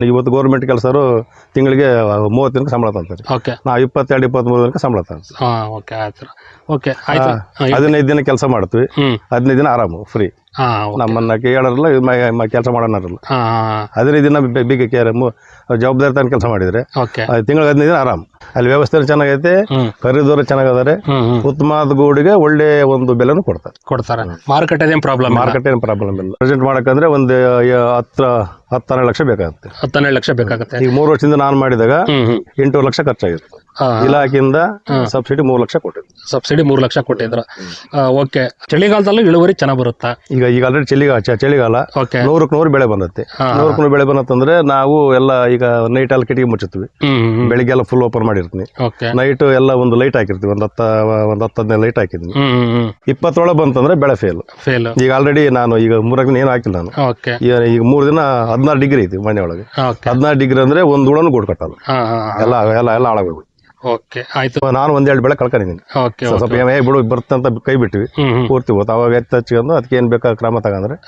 ಇವತ್ತು ಗೌರ್ಮೆಂಟ್ ಕೆಲಸರು ತಿಂಗಳಿಗೆ ಮೂವತ್ತು ದಿನಕ್ಕೆ ಸಂಬಳ ತಂತಾರೆ ಓಕೆ ನಾವು ಇಪ್ಪತ್ತೆರಡು ಇಪ್ಪತ್ತ್ಮೂರು ದಿನಕ್ಕೆ ಸಂಬಳ ತಂತೀವಿ ಹಾ ಓಕೆ ಆಯ್ತು. ಓಕೆ ಆಯ್ತು. ಹಾ, ಹೇಳಿ. ಹದಿನೈದು ದಿನ ಕೆಲಸ ಮಾಡ್ತೀವಿ. ಹದಿನೈದು ದಿನ ಆರಾಮು ಫ್ರೀ. ನಮ್ಮನ್ನ ಕೇಳೋರಲ್ಲ ಕೆಲಸ ಮಾಡೋಣರಲ್ಲ ಹದಿನೈದು ದಿನ ಬಿಗಿ ಕೇರ್ ಜವಾಬ್ದಾರಿ ತಾನು ಕೆಲಸ ಮಾಡಿದ್ರೆ ತಿಂಗಳ ಹದಿನೈದು ದಿನ ಆರಾಮ್. ಅಲ್ಲಿ ವ್ಯವಸ್ಥೆ ಚೆನ್ನಾಗೈತೆ ಹ್ಮ್. ಚೆನ್ನಾಗಿದ್ದಾರೆ ಉತ್ತಮವಾದ ಗೂಡಿಗೆ ಒಳ್ಳೆ ಒಂದು ಬೆಲೆನೂ ಕೊಡ್ತಾರೆ. ಕೊಡ್ತಾರೆ. ಮಾರುಕಟ್ಟೆದೇನು ಪ್ರಾಬ್ಲಮ್ ಮಾರ್ಕೆಟ್ ಏನು ಪ್ರಾಬ್ಲಮ್ ಇಲ್ಲ. ಪ್ರೆಸೆಂಟ್ ಮಾಡಕ್ಕಂದ್ರೆ ಒಂದು ಯ- ಹತ್ತು ಹತ್ತು ಹನ್ನೆರಡು ಲಕ್ಷ ಬೇಕಾಗುತ್ತೆ. ಹತ್ತೆರಡು ಲಕ್ಷ ಬೇಕಾಗುತ್ತೆ. ಈಗ ಮೂರು ವರ್ಷದಿಂದ ನಾನು ಮಾಡಿದಾಗ ಎಂಟೂವರೆ ಲಕ್ಷ ಖರ್ಚಾಗಿತ್ತು. ಹಾ ಇಲಾಖೆಯಿಂದ ಸಬ್ಸಿಡಿ ಮೂರು ಲಕ್ಷ ಕೊಟ್ಟಿದ್ರು. ಸಬ್ಸಿಡಿ ಮೂರು ಲಕ್ಷ ಕೊಟ್ಟಿದ್ರು. ಓಕೆ. ಚಳಿಗಾಲದಲ್ಲೂ ಇಳುವರಿ ಚೆನ್ನಾಗಿ ಬರುತ್ತಾ? ಈಗ ಈಗ ಆಲ್ರೆಡಿ ಚಳಿಗಾಲ. ಚಳಿಗಾಲ ನೂರಕ್ಕೆ ನೂರು ಬೆಳೆ ಬಂದತ್ತೆ. ನೂರಕ್ಕೆ ನೂರು ಬೆಳೆ ಬಂತಂದ್ರೆ ನಾವು ಎಲ್ಲ ಈಗ ನೈಟ್ ಅಲ್ಲಿ ಕಿಟಕಿ ಮುಚ್ಚುತ್ತೀವಿ. ಬೆಳಿಗ್ಗೆ ಎಲ್ಲ ಫುಲ್ ಓಪನ್ ಮಾಡಿರ್ತೀನಿ. ನೈಟ್ ಎಲ್ಲ ಒಂದು ಲೈಟ್ ಹಾಕಿರ್ತೀವಿ. ಒಂದ್ ಹತ್ತ ಒಂದ್ ಹತ್ತು ಹದಿನೈದು ಲೈಟ್ ಹಾಕಿದ್ವಿ ಇಪ್ಪತ್ತೊಳಗೆ ಬಂತಂದ್ರೆ ಬೆಳೆ ಫೇಲ್ ಫೇಲ್ ಈಗ ಆಲ್ರೆಡಿ ನಾನು ಈಗ ಮೂರಕ್ಕೆ ದಿನ ಏನು ಹಾಕಿಲ್ಲ ನಾನು. ಈಗ ಮೂರು ದಿನ ಹದಿನಾರು ಡಿಗ್ರಿ ಐತಿ ಮನೆ ಒಳಗೆ. ಹದಿನಾರು ಡಿಗ್ರಿ ಅಂದ್ರೆ ಒಂದು ಹುಳನು ಗೂಡು ಕಟ್ಟಲ್ಲ ಎಲ್ಲ ಎಲ್ಲ ಎಲ್ಲ ಹಾಳಾಗೋಗ್ಬಿಟ್ಟು ಓಕೆ ಆಯ್ತು. ನಾನು ಒಂದೆರಡು ಬೆಳೆ ಕಳ್ಕೊಂಡಿದ್ದೀನಿ. ಓಕೆ ಸ್ವಲ್ಪ ಏ ಬಿಡು ಬರ್ತಂತ ಕೈ ಬಿಟ್ವಿ. ಪೂರ್ತಿ ಹೋತು. ಅವಾಗ ಎತ್ತ ಹಚ್ಕೊಂಡು ಅದಕ್ಕೆ ಏನು ಬೇಕಾ ಕ್ರಮ ತಗೊಂಡ್ರೆ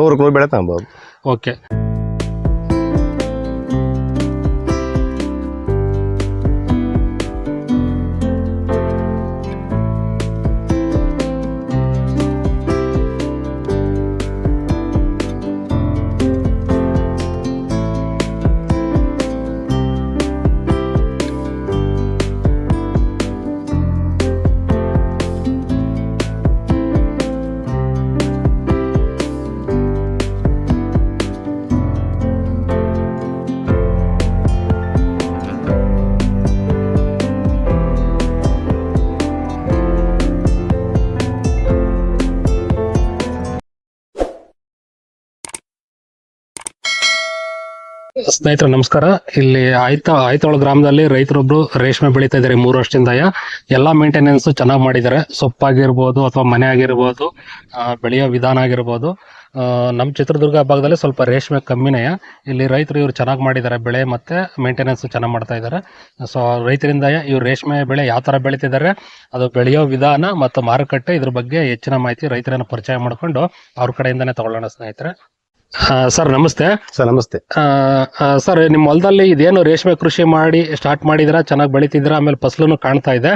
ನೂರಕ್ಕೆ ನೂರು ಬೆಳೆ ತಗೊಬೋದು. ಓಕೆ. ಸ್ನೇಹಿತರೆ, ನಮಸ್ಕಾರ. ಇಲ್ಲಿ ಆಯ್ತ, ಆಯ್ತೋಳ ಗ್ರಾಮದಲ್ಲಿ ರೈತರೊಬ್ರು ರೇಷ್ಮೆ ಬೆಳೀತಾ ಇದ್ದಾರೆ ಮೂರು ವರ್ಷದಿಂದ ಎಲ್ಲ ಮೇಂಟೆನೆನ್ಸ್ ಚೆನ್ನಾಗಿ ಮಾಡಿದ್ದಾರೆ. ಸೊಪ್ಪಾಗಿರ್ಬೋದು ಅಥವಾ ಮನೆ ಆಗಿರ್ಬೋದು ಬೆಳೆಯೋ ವಿಧಾನ ಆಗಿರ್ಬೋದು. ನಮ್ಮ ಚಿತ್ರದುರ್ಗ ಭಾಗದಲ್ಲಿ ಸ್ವಲ್ಪ ರೇಷ್ಮೆ ಕಮ್ಮಿನೇ ಇಲ್ಲಿ ರೈತರು ಇವರು ಚೆನ್ನಾಗಿ ಮಾಡಿದ್ದಾರೆ ಬೆಳೆ ಮತ್ತೆ ಮೇಂಟೆನೆನ್ಸ್ ಚೆನ್ನಾಗಿ ಮಾಡ್ತಾ ಇದ್ದಾರೆ. ಸೊ ರೈತರಿಂದ ಇವ್ರು ರೇಷ್ಮೆ ಬೆಳೆ ಯಾವ ಥರ ಬೆಳೀತಿದ್ದಾರೆ, ಅದು ಬೆಳೆಯೋ ವಿಧಾನ ಮತ್ತು ಮಾರುಕಟ್ಟೆ ಇದ್ರ ಬಗ್ಗೆ ಹೆಚ್ಚಿನ ಮಾಹಿತಿ ರೈತರನ್ನು ಪರಿಚಯ ಮಾಡಿಕೊಂಡು ಅವ್ರ ಕಡೆಯಿಂದನೇ ತಗೊಳ್ಳೋಣ ಸ್ನೇಹಿತರೆ. ಸರ್ ನಮಸ್ತೆ. ಸರ್ ನಮಸ್ತೆ. ಸರ್ ನಿಮ್ಮ ಹೊಲದಲ್ಲಿ ಇದೇನು ರೇಷ್ಮೆ ಕೃಷಿ ಮಾಡಿ ಸ್ಟಾರ್ಟ್ ಮಾಡಿದ್ರ? ಚೆನ್ನಾಗಿ ಬೆಳೀತಿದ್ರ ಆಮೇಲೆ ಫಸಲನ್ನು ಕಾಣ್ತಾ ಇದೆ.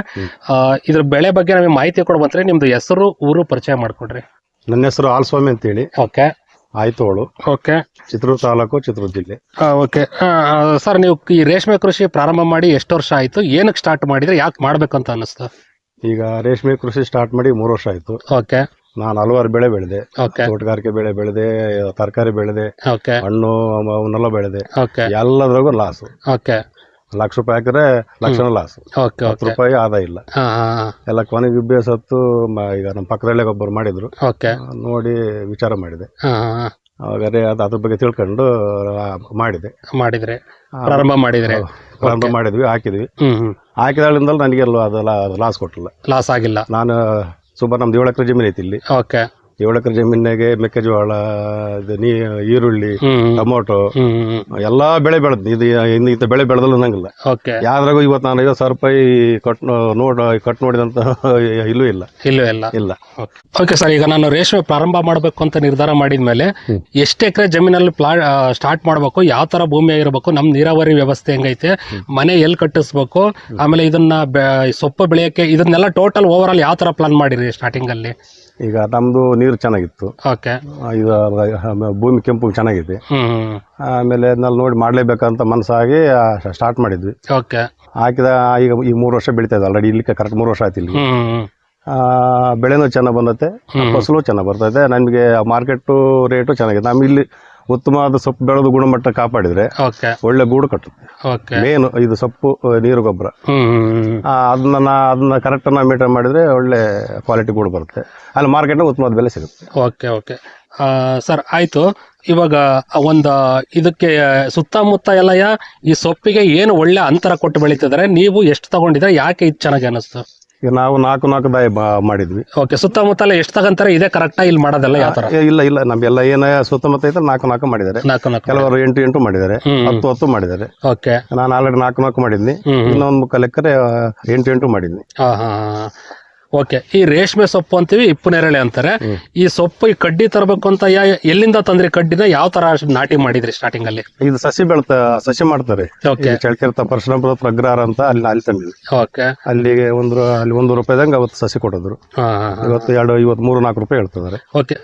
ಇದ್ರ ಬೆಳೆ ಬಗ್ಗೆ ನಮಗೆ ಮಾಹಿತಿ ಕೊಡ್ಬಂತ್ರಿ ನಿಮ್ದು ಹೆಸರು ಊರು ಪರಿಚಯ ಮಾಡ್ಕೊಡ್ರಿ. ನನ್ನ ಹೆಸರು ಆಲ್ಸ್ವಾಮಿ ಅಂತೇಳಿ. ಓಕೆ. ಆಯ್ತೋಳು. ಓಕೆ. ಚಿತ್ರದುರ್ಗ ತಾಲೂಕು ಚಿತ್ರದುರ್ಗ ಜಿಲ್ಲೆ. ಓಕೆ. ಸರ್ ನೀವು ಈ ರೇಷ್ಮೆ ಕೃಷಿ ಪ್ರಾರಂಭ ಮಾಡಿ ಎಷ್ಟು ವರ್ಷ ಆಯ್ತು? ಏನಕ್ಕೆ ಸ್ಟಾರ್ಟ್ ಮಾಡಿದ್ರೆ? ಯಾಕೆ ಮಾಡ್ಬೇಕಂತ ಅನ್ನಿಸ್ತು? ಈಗ ರೇಷ್ಮೆ ಕೃಷಿ ಸ್ಟಾರ್ಟ್ ಮಾಡಿ ಮೂರು ವರ್ಷ ಆಯ್ತು. ಓಕೆ. ನಾನು ಹಲವಾರು ಬೆಳೆ ಬೆಳೆದೆ. ಓಕೆ ತೋಟಗಾರಿಕೆ ಬೆಳೆ ಬೆಳೆದೆ ತರಕಾರಿ ಬೆಳೆದೆ ಓಕೆ ಹಣ್ಣು ಅವನ್ನೆಲ್ಲ ಬೆಳೆದೆ. ಓಕೆ ಎಲ್ಲದ್ರಾಗೂ ಲಾಸ್ ಓಕೆ ಲಕ್ಷ ರೂಪಾಯಿ ಹಾಕಿದ್ರೆ ಲಕ್ಷ ಲಾಸ್ ಓಕೆ ಹತ್ತು ಓಕೆ ರೂಪಾಯಿ ಆದಾಯ ಇಲ್ಲ. ಹಾಂ ಹಾಂ ಎಲ್ಲ ಕೊನೆಗೆ ಇಬ್ಬೇ ಸತ್ತು ಮ- ಈಗ ನಮ್ಮ ಪಕ್ಕದಲ್ಲೇ ಒಬ್ಬರು ಮಾಡಿದ್ರು. ಓಕೆ ನೋಡಿ ವಿಚಾರ ಮಾಡಿದೆ. ಹಾಂ ಹಾಂ ಅವಾಗ ಅದೇ ಅದು ಅದ್ರ ಬಗ್ಗೆ ತಿಳ್ಕೊಂಡು ಆ, ಮಾಡಿದೆ. ಮಾಡಿದ್ರೆ. ಪ್ರಾರಂಭ ಮಾಡಿದ್ರೆ. ಪ್ರಾರಂಭ ಮಾಡಿದ್ವಿ ಹಾಕಿದ್ವಿ. ಹ್ಮ್ ನನಗೆಲ್ಲ ಹಾಕಿದಾಳಿಂದ ನನಗೆ ಅದೆಲ್ಲ ಲಾಸ್ ಕೊಟ್ಟಿಲ್ಲ. ಲಾಸ್ ಆಗಿಲ್ಲ. ನಾನು ಸುಮಾರು ನಮ್ದು ಏಳು ಎಕರೆ ಜಮೀನು ಐತಿ ಇಲ್ಲಿ ಓಕೆ ಏಳು ಎಕರೆ ಜಮೀನಾಗೆ ಮೆಕ್ಕೆಜೋಳ ಇದು ನೀ ಈರುಳ್ಳಿ ಟೊಮೊಟೊ ಎಲ್ಲಾ ಬೆಳೆ ಬೆಳೆದ್ ಇದು ಇಂತ ಇಂಥ ಬೆಳೆ ಬೆಳೆದಲ್ಲ ನಂಗಿಲ್ಲ ಓಕೆ. ಯಾವ್ದ್ರಾಗೂ ಇವತ್ತು ನಾನು ಐವತ್ತು ಸಾವಿರ ರೂಪಾಯಿ ಕಟ್ ನೋಡ್ ಕಟ್ ನೋಡಿದಂತ ಇಲ್ಲೂ ಇಲ್ಲ. ಇಲ್ಲೂ ಇಲ್ಲ. ಇಲ್ಲ. ಓಕೆ ಸರ್ ಈಗ ನಾನು ರೇಷ್ಮೆ ಪ್ರಾರಂಭ ಮಾಡಬೇಕು ಅಂತ ನಿರ್ಧಾರ ಮಾಡಿದ್ಮೇಲೆ ಮೇಲೆ ಎಷ್ಟು ಎಕರೆ ಜಮೀನಲ್ಲಿ ಪ್ಲಾ ಸ್ಟಾರ್ಟ್ ಮಾಡಬೇಕು ಯಾವ ತರ ಭೂಮಿ ಆಗಿರ್ಬೇಕು ನಮ್ ನೀರಾವರಿ ವ್ಯವಸ್ಥೆ ಹೆಂಗೈತೆ ಮನೆ ಎಲ್ಲಿ ಕಟ್ಟಿಸ್ಬೇಕು ಆಮೇಲೆ ಇದನ್ನ ಸೊಪ್ಪು ಬೆಳೆಯಕ್ಕೆ ಇದನ್ನೆಲ್ಲ ಟೋಟಲ್ ಓವರ್ ಆಲ್ ಯಾವ ತರ ಪ್ಲಾನ್ ಮಾಡಿರಿ ಸ್ಟಾರ್ಟಿಂಗ್ ಅಲ್ಲಿ? ಈಗ ನಮ್ದು ನೀರು ಚೆನ್ನಾಗಿತ್ತು. ಓಕೆ ಇದು ಭೂಮಿ ಕೆಂಪು ಚೆನ್ನಾಗಿದೆ. ಹ್ಮ್ ಆಮೇಲೆ ಅದನ್ನೆಲ್ಲ ನೋಡಿ ಮಾಡ್ಲೇಬೇಕಂತ ಮನಸ್ಸಾಗಿ ಸ್ಟಾರ್ಟ್ ಮಾಡಿದ್ವಿ. ಓಕೆ ಹಾಕಿದ ಈಗ ಈ ಮೂರು ವರ್ಷ ಬೆಳೀತಾ ಇದೆ ಆಲ್ರೆಡಿ ಇಲ್ಲಿ ಕರೆಕ್ಟ್ ಮೂರು ವರ್ಷ ಆಯ್ತು ಇಲ್ಲಿ. ಹ್ಮ್ ಆ, ಬೆಳೆನೂ ಚೆನ್ನಾಗಿ ಬಂದತ್ತೆ. ಫಸಲು ಚೆನ್ನಾಗಿ ಬರ್ತೈತೆ ನಮಗೆ ಮಾರ್ಕೆಟು ರೇಟು ಚೆನ್ನಾಗಿದೆ. ನಮ್ಮ ಇಲ್ಲಿ ಉತ್ತಮವಾದ ಸೊಪ್ಪು ಬೆಳೆದು ಗುಣಮಟ್ಟ ಕಾಪಾಡಿದ್ರೆ ಓಕೆ ಒಳ್ಳೆ ಗೂಡು ಕಟ್ಟುತ್ತೆ. ಓಕೆ ಮೇನು ಇದು ಸೊಪ್ಪು ನೀರು ಗೊಬ್ಬರ. ಹ್ಮ್ ಆ, ಅದನ್ನ ನಾ ಅದನ್ನ ಕರೆಕ್ಟ್ ನಾವು ಮೇಂಟೈನ್ ಮಾಡಿದ್ರೆ ಒಳ್ಳೆ ಕ್ವಾಲಿಟಿ ಗೂಡು ಬರುತ್ತೆ. ಅಲ್ಲಿ ಮಾರ್ಕೆಟ್ನ ಉತ್ತಮವಾದ ಬೆಲೆ ಸಿಗುತ್ತೆ. ಓಕೆ ಓಕೆ ಸರ್ ಆಯ್ತು. ಇವಾಗ ಒಂದು ಇದಕ್ಕೆ ಸುತ್ತಮುತ್ತ ಎಲ್ಲ ಯಾ- ಈ ಸೊಪ್ಪಿಗೆ ಏನು ಒಳ್ಳೆ ಅಂತರ ಕೊಟ್ಟು ಬೆಳೀತಿದ್ರೆ ನೀವು ಎಷ್ಟು ತಗೊಂಡಿದ್ರೆ ಯಾಕೆ ಇದು ಚೆನ್ನಾಗಿ ಅನಿಸ್ತು? ಈಗ ನಾವು ನಾಲ್ಕು ನಾಲ್ಕು ದಾಯ ಬ- ಮಾಡಿದ್ವಿ. ಓಕೆ ಸುತ್ತಮುತ್ತಲ ಎಷ್ಟು ತಗೊಂತಾರೆ ಇದೇ ಕರೆಕ್ಟಾ ಇಲ್ಲಿ ಮಾಡೋದಲ್ಲ ಯಾವ ತರ? ಏ, ಇಲ್ಲ ಇಲ್ಲ ನಮ್ಗೆಲ್ಲ ಏನ ಸುತ್ತಮುತ್ತ ಇದ್ರೆ ನಾಲ್ಕು ನಾಲ್ಕು ಮಾಡಿದ್ದಾರೆ. ನಾಲ್ಕು ನಾಲ್ಕು ಕೆಲವರು ಎಂಟು ಎಂಟು ಮಾಡಿದ್ದಾರೆ. ಹತ್ತು ಹತ್ತು ಮಾಡಿದ್ದಾರೆ. ಓಕೆ. ನಾನು ಆಲ್ರೆಡಿ ನಾಲ್ಕು ನಾಲ್ಕು ಮಾಡಿದ್ನಿ. ಇನ್ನೊಂದು ಮುಖ ಲೆಕ್ಕರೆ ಎಂಟು ಎಂಟು ಮಾಡಿದ್ನಿ. ಹಾ ಹಾ ಓಕೆ ಈ ರೇಷ್ಮೆ ಸೊಪ್ಪು ಅಂತೀವಿ ಇಪ್ಪನೇರಳೆ ಅಂತಾರೆ. ಈ ಸೊಪ್ಪು ಈ ಕಡ್ಡಿ ತರಬೇಕು ಅಂತ ಯಾ ಎಲ್ಲಿಂದ ತಂದ್ರಿ ಕಡ್ಡಿನ ಯಾವ ತರ ನಾಟಿ ಮಾಡಿದ್ರಿ ಸ್ಟಾರ್ಟಿಂಗ್ ಅಲ್ಲಿ? ಇದು ಸಸಿ ಬೆಳ್ತ ಸಸಿ ಮಾಡ್ತಾರೆ. ಓಕೆ. ಪರಶುರಾಮಪುರ ಪ್ರಗ್ರಹಾರ ಅಂತ ಅಲ್ಲಿ ಅಲ್ಲಿ ತಂದಿದ್ವಿ. ಓಕೆ. ಅಲ್ಲಿಗೆ ಒಂದು ಅಲ್ಲಿ ಒಂದು ರೂಪಾಯಿದಂಗ ಅವತ್ತು ಸಸಿ ಕೊಟ್ಟಿದ್ರು. ಇವತ್ತು ಎರಡು ಇವತ್ತು ಮೂರು ನಾಲ್ಕು ರೂಪಾಯಿ ಹೇಳ್ತಿದ್ದಾರೆ. ಓಕೆ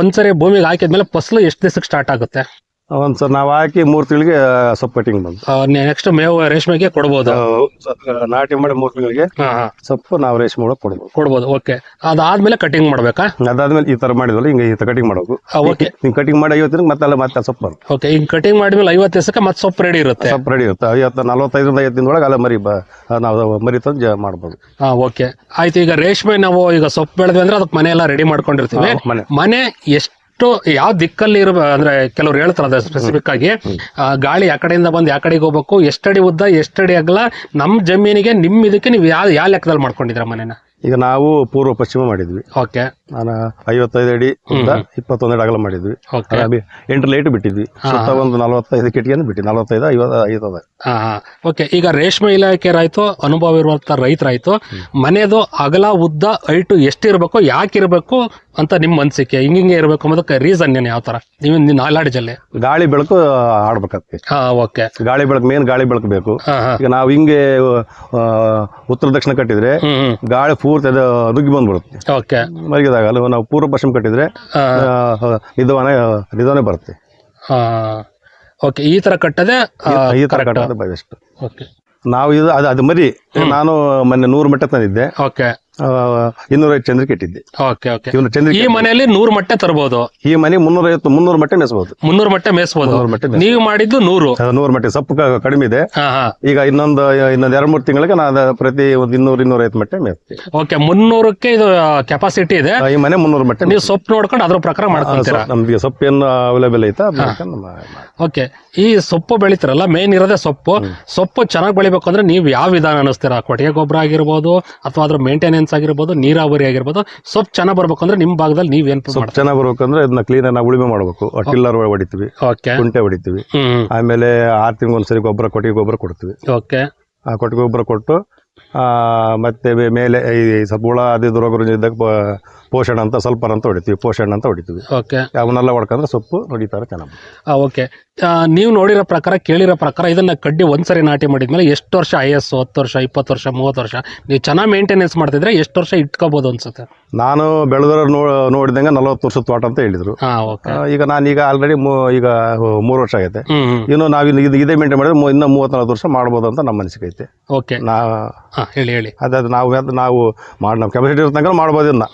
ಒಂದ್ಸರಿ ಭೂಮಿಗೆ ಹಾಕಿದ್ಮೇಲೆ ಫಸಲು ಎಷ್ಟು ದಿವಸಕ್ಕೆ ಸ್ಟಾರ್ಟ್ ಆಗುತ್ತೆ? ಒಂದ್ಸಲ ನಾವು ಹಾಕಿ ಮೂರು ತಿಂಗಳಿಗೆ ಸೊಪ್ಪು ಕಟಿಂಗ್ ಬಂತು. ನೆಕ್ಸ್ಟ್ ಮೇವು ರೇಷ್ಮೆಗೆ ಕೊಡ್ಬೋದು. ನಾಟಿ ಮಾಡಿ ಮೂರು ತಿಂಗಳಿಗೆ ಸೊಪ್ಪು ನಾವು ರೇಷ್ಮೆ ಒಳಗೆ ಕೊಡ್ಬೋದು. ಕೊಡ್ಬೋದು ಓಕೆ. ಅದಾದ್ಮೇಲೆ ಕಟಿಂಗ್ ಮಾಡ್ಬೇಕಾ? ಅದಾದ್ಮೇಲೆ ಈ ತರ ಮಾಡಿದ್ವಲ್ಲ ಹಿಂಗೆ ಈ ತರ ಕಟಿಂಗ್ ಮಾಡಬೇಕು ಓಕೆ. ಹಿಂಗೆ ಕಟಿಂಗ್ ಮಾಡಿ ಐವತ್ತಿನ ಮತ್ತೆ ಅಲ್ಲ ಮತ್ತೆ ಸೊಪ್ಪು ಬರುತ್ತೆ. ಓಕೆ ಈಗ ಕಟಿಂಗ್ ಮಾಡಿದ್ಮೇಲೆ ಐವತ್ತು ದಿವಸಕ್ಕೆ ಮತ್ತೆ ಸೊಪ್ಪು ರೆಡಿ ಇರುತ್ತೆ. ಸೊಪ್ಪು ರೆಡಿ ಇರುತ್ತೆ. ಐವತ್ತು ನಲವತ್ತೈದರಿಂದ ಐವತ್ತು ದಿನದೊಳಗೆ ಅಲ್ಲ ಮರಿ ಬ ನಾವು ಮರಿ ತಂದು ಮಾಡ್ಬೋದು. ಹಾಂ ಓಕೆ. ಆಯ್ತು ಈಗ ರೇಷ್ಮೆ ನಾವು ಈಗ ಸೊಪ್ಪು ಬೆಳೆದ್ವಿ ಅಂದ್ರೆ ಅದಕ್ಕೆ ಮನೆ ಎಲ್ಲ ರೆಡಿ ಮಾಡ್ಕೊಂಡಿರ್ತೀವಿ ಮನೆ. ಮನೆ ಎಷ್ಟು ಯಾವ ದಿಕ್ಕಲ್ಲಿ ಇರ ಅಂದ್ರೆ ಕೆಲವ್ರು ಹೇಳ್ತಾರೆ ಸ್ಪೆಸಿಫಿಕ್ ಆಗಿ ಗಾಳಿ ಆ ಕಡೆಯಿಂದ ಬಂದು ಯಾವ ಕಡೆಗೆ ಹೋಗ್ಬೇಕು ಎಷ್ಟಡಿ ಉದ್ದ ಎಷ್ಟಡಿ ಅಗಲ ನಮ್ಮ ಜಮೀನಿಗೆ ನಿಮ್ ಇದಕ್ಕೆ ನೀವು ಯಾವ ಯಾವ ಲೆಕ್ಕದಲ್ಲಿ ಮಾಡ್ಕೊಂಡಿದ್ರ ಮನೇನ? ಈಗ ನಾವು ಪೂರ್ವ ಪಶ್ಚಿಮ ಮಾಡಿದ್ವಿ. ಓಕೆ. ನಾನು ಐವತ್ತೈದು ಅಡಿ ಇಪ್ಪತ್ತೊಂದು ಅಗಲ ಮಾಡಿದ್ವಿ. ಎಂಟು ಲೈಟ್ ಬಿಟ್ಟಿದ್ವಿ. ಸುತ್ತ ಒಂದು ನಲವತ್ತೈದು ಕಿಟಕಿಯನ್ನು ಬಿಟ್ಟು ನಲವತ್ತೈದು ಐವತ್ತು ಐವತ್ತದ. ಹಾ ಓಕೆ ಈಗ ರೇಷ್ಮೆ ಇಲಾಖೆರಾಯ್ತು ಅನುಭವ ಇರುವಂತ ರೈತರಾಯ್ತು ಮನೆದು ಅಗಲ ಉದ್ದ ಹೈಟು ಎಷ್ಟಿರ್ಬೇಕು ಯಾಕಿರ್ಬೇಕು ಅಂತ ನಿಮ್ಮ ಅನ್ಸಿಕೆ ಹಿಂಗಿಂಗೆ ಇರ್ಬೇಕು ಅನ್ನೋದಕ್ಕೆ ರೀಸನ್ ಏನು ಯಾವ ತರ ನೀವು ನಿನ್ನ ಅಲ್ಲಿ ಗಾಳಿ ಬೆಳಕು ಆಡ್ಬೇಕಾಗ್ತದೆ ಹಾಂ ಓಕೆ. ಗಾಳಿ ಬೆಳಕು ಮೇನ್ ಗಾಳಿ ಬೆಳಕು ಬೇಕು. ಹಾ ಹಾ. ಈಗ ನಾವು ಹಿಂಗೆ ಆ, ಉತ್ತರ ದಕ್ಷಿಣ ಕಟ್ಟಿದ್ರೆ ಹ್ಮ್ ಗಾಳಿ ಪೂರ್ತಿ ಅದು ನುಗ್ಗಿ ಬಂದ್ಬಿಡುತ್ತೆ. ಓಕೆ. ಮಲಗಿದಾಗಲ್ಲ ನಾವು ಪೂರ್ವ ಪಶ್ಚಿಮ ಕಟ್ಟಿದ್ರೆ ಆ, ನಿಧಾನ ನಿಧಾನ ಬರುತ್ತೆ. ಓಕೆ. ಈ ತರ ಕಟ್ಟದೆ ಈ ತರ ಕಟ್ಟೋದು ಬೆಸ್ಟ್. ಓಕೆ. ನಾವು ಇದು ಅದು ಅದು ಮರಿ. ನಾನು ಮೊನ್ನೆ ನೂರು ಮಟ್ಟ ತಂದಿದ್ದೆ ಓಕೆ. ಆ, ಇನ್ನೂರೈವತ್ತು ಚಂದ್ರಿಕೆ ಇಟ್ಟಿದ್ದೆ. ಓಕೆ ಓಕೆ ಇವನು ಚಂದ್ರಿಕೆ ಈ ಮನೆಯಲ್ಲಿ ನೂರು ಮಟ್ಟೆ ತರಬಹುದು ಈ ಮನೆ ಮುನ್ನೂರೈವತ್ತು ಮುನ್ನೂರು ಮಟ್ಟ ಮೇಸಬಹುದು ಮುನ್ನೂರು ಮಟ್ಟೆ ಮೇಸಬಹುದು ಮುನ್ನೂರು ಮಟ್ಟ ನೀವು ಮಾಡಿದ್ದು ನೂರು. ನೂರು ಮಟ್ಟೆ. ಸೊಪ್ಪು ಕ- ಕಡಿಮೆ ಇದೆ. ಹಾ ಹಾ. ಈಗ ಇನ್ನೊಂದು ಇನ್ನೊಂದು ಎರಡು ಮೂರು ತಿಂಗಳಿಗೆ ನಾನು ಪ್ರತಿ ಒಂದು ಇನ್ನೂರು ಇನ್ನೂರೈವತ್ತು ಮಟ್ಟೆ ಮೇಯ್ತೀನಿ ಓಕೆ ಮುನ್ನೂರಕ್ಕೆ ಇದು ಕೆಪಾಸಿಟಿ ಇದೆ. ಆ, ಈ ಮನೆ ಮುನ್ನೂರು ಮಟ್ಟ ನೀವು ಸೊಪ್ಪು ನೋಡ್ಕೊಂಡು ಅದ್ರ ಪ್ರಕಾರ ಮಾಡ್ಕೊಂತೀರಾ? ನಮ್ಗೆ ಸೊಪ್ಪು ಏನು ಅವೈಲೇಬಲ್ ಐತಾ ಅದ್ ಮಾಡ್ಕೊಂಡು ಮಾ- ಮಾ- ಓಕೆ ಈ ಸೊಪ್ಪು ಬೆಳಿತೀರಲ್ಲ ಮೇನ್ ಇರೋದೇ ಸೊಪ್ಪು. ಸೊಪ್ಪು ಚೆನ್ನಾಗಿ ಬೆಳಿಬೇಕು ಅಂದ್ರೆ ನೀವು ಯಾವ ವಿಧಾನ ಅನಿಸ್ತೀರಾ? ಕೊಟ್ಟಿಗೆ ಗೊಬ್ಬರ ಆಗಿರ್ಬೋದು ಅಥವಾ ಅದ್ರ ಮೇಂಟೆನೆನ್ಸ್ ಆಗಿರ್ಬೋದು ನೀರಾವರಿ ಆಗಿರ್ಬೋದು ಸ್ವಲ್ಪ ಚೆನ್ನಾಗಿ ಬರ್ಬೇಕು ಅಂದ್ರೆ ನಿಮ್ಮ ಭಾಗದಲ್ಲಿ ನೀವ್ ಏನ್ ಸೊಪ್ಪು ಮಾಡ್ತೀರಾ? ಚೆನ್ನಾಗಿ ಬರ್ಬೇಕಂದ್ರೆ ಇದನ್ನ ಕ್ಲೀನ್ ನಾವು ಉಳಿಮೆ ಮಾಡಬೇಕು. ಟಿಲ್ಲರ್ ಹೊಡಿತೀವಿ ಓಕೆ ಕುಂಟೆ ಹೊಡಿತೀವಿ. ಆಮೇಲೆ ಆರ್ ತಿಂಗಳು ಒಂದ್ಸರಿ ಗೊಬ್ಬರ ಕೊಟ್ಟಿಗೆ ಗೊಬ್ಬರ ಕೊಡ್ತೀವಿ. ಓಕೆ ಆ ಕೊಟ್ಟಿಗೆ ಗೊಬ್ಬರ ಕೊಟ್ಟು ಆ, ಮತ್ತೆ ಮೇಲೆ ಈ ಸ್ವಲ್ಪ ಹುಳ ಅದು ರೋಗ ಇದ್ದಾಗ ಪೋಷಣ ಅಂತ ಸ್ವಲ್ಪ ಅಂತ ಹೊಡಿತೀವಿ ಪೋಷಣ ಅಂತ ಹೊಡಿತೀವಿ. ಓಕೆ. ಅವನ್ನೆಲ್ಲ ಹೊಡ್ಕೊಂಡ್ರೆ ಸೊಪ್ಪು ನಡೀತಾರೆ ಚೆನ್ನಾಗಿ ಓಕೆ. ನೀವು ನೋಡಿರೋ ಪ್ರಕಾರ ಕೇಳಿರೋ ಪ್ರಕಾರ ಇದನ್ನ ಕಡ್ಡಿ ಒಂದ್ಸರಿ ನಾಟಿ ಮಾಡಿದ್ಮೇಲೆ ಎಷ್ಟು ವರ್ಷ ಐ ಎಸ್ ಹತ್ತು ವರ್ಷ ಇಪ್ಪತ್ತು ವರ್ಷ ಮೂವತ್ತು ವರ್ಷ? ನೀವು ಚೆನ್ನಾಗಿ ಮೇಂಟೆನೆನ್ಸ್ ಮಾಡ್ತಿದ್ರೆ ಎಷ್ಟು ವರ್ಷ ಇಟ್ಕೋಬೋದು ಅನ್ಸುತ್ತೆ? ನಾನು ಬೆಳೆದ್ರ ನೋ ನೋಡಿದಂಗೆ ನಲವತ್ತು ವರ್ಷ ತೋಟ ಅಂತ ಹೇಳಿದ್ರು. ಈಗ ನಾನು ಈಗ ಆಲ್ರೆಡಿ ಈಗ ಮೂರು ವರ್ಷ ಆಗೈತೆ. ಇನ್ನು ನಾವು ಇನ್ನು ಇದು ಇದೇ ಮೇಂಟೈನ್ ಮಾಡಿದ್ರೆ ಇನ್ನೂ ಮೂವತ್ತ್ನಾಲ್ಕು ವರ್ಷ ಮಾಡ್ಬೋದು ಅಂತ ನಮ್ಮ ಅನಿಸಿಕೆ ಐತೆ. ಓಕೆ. ನಾ ಹೇಳಿ ಹೇಳಿ. ಅದಾದ ನಾವು ಅದ್ ನಾವು ಮಾಡಿ ನಮ್ಮ ಕೆಪಾಸಿಟಿ ಇರ್ತಂಗ ಮಾಡ್ಬೋದು ಇದನ್ನ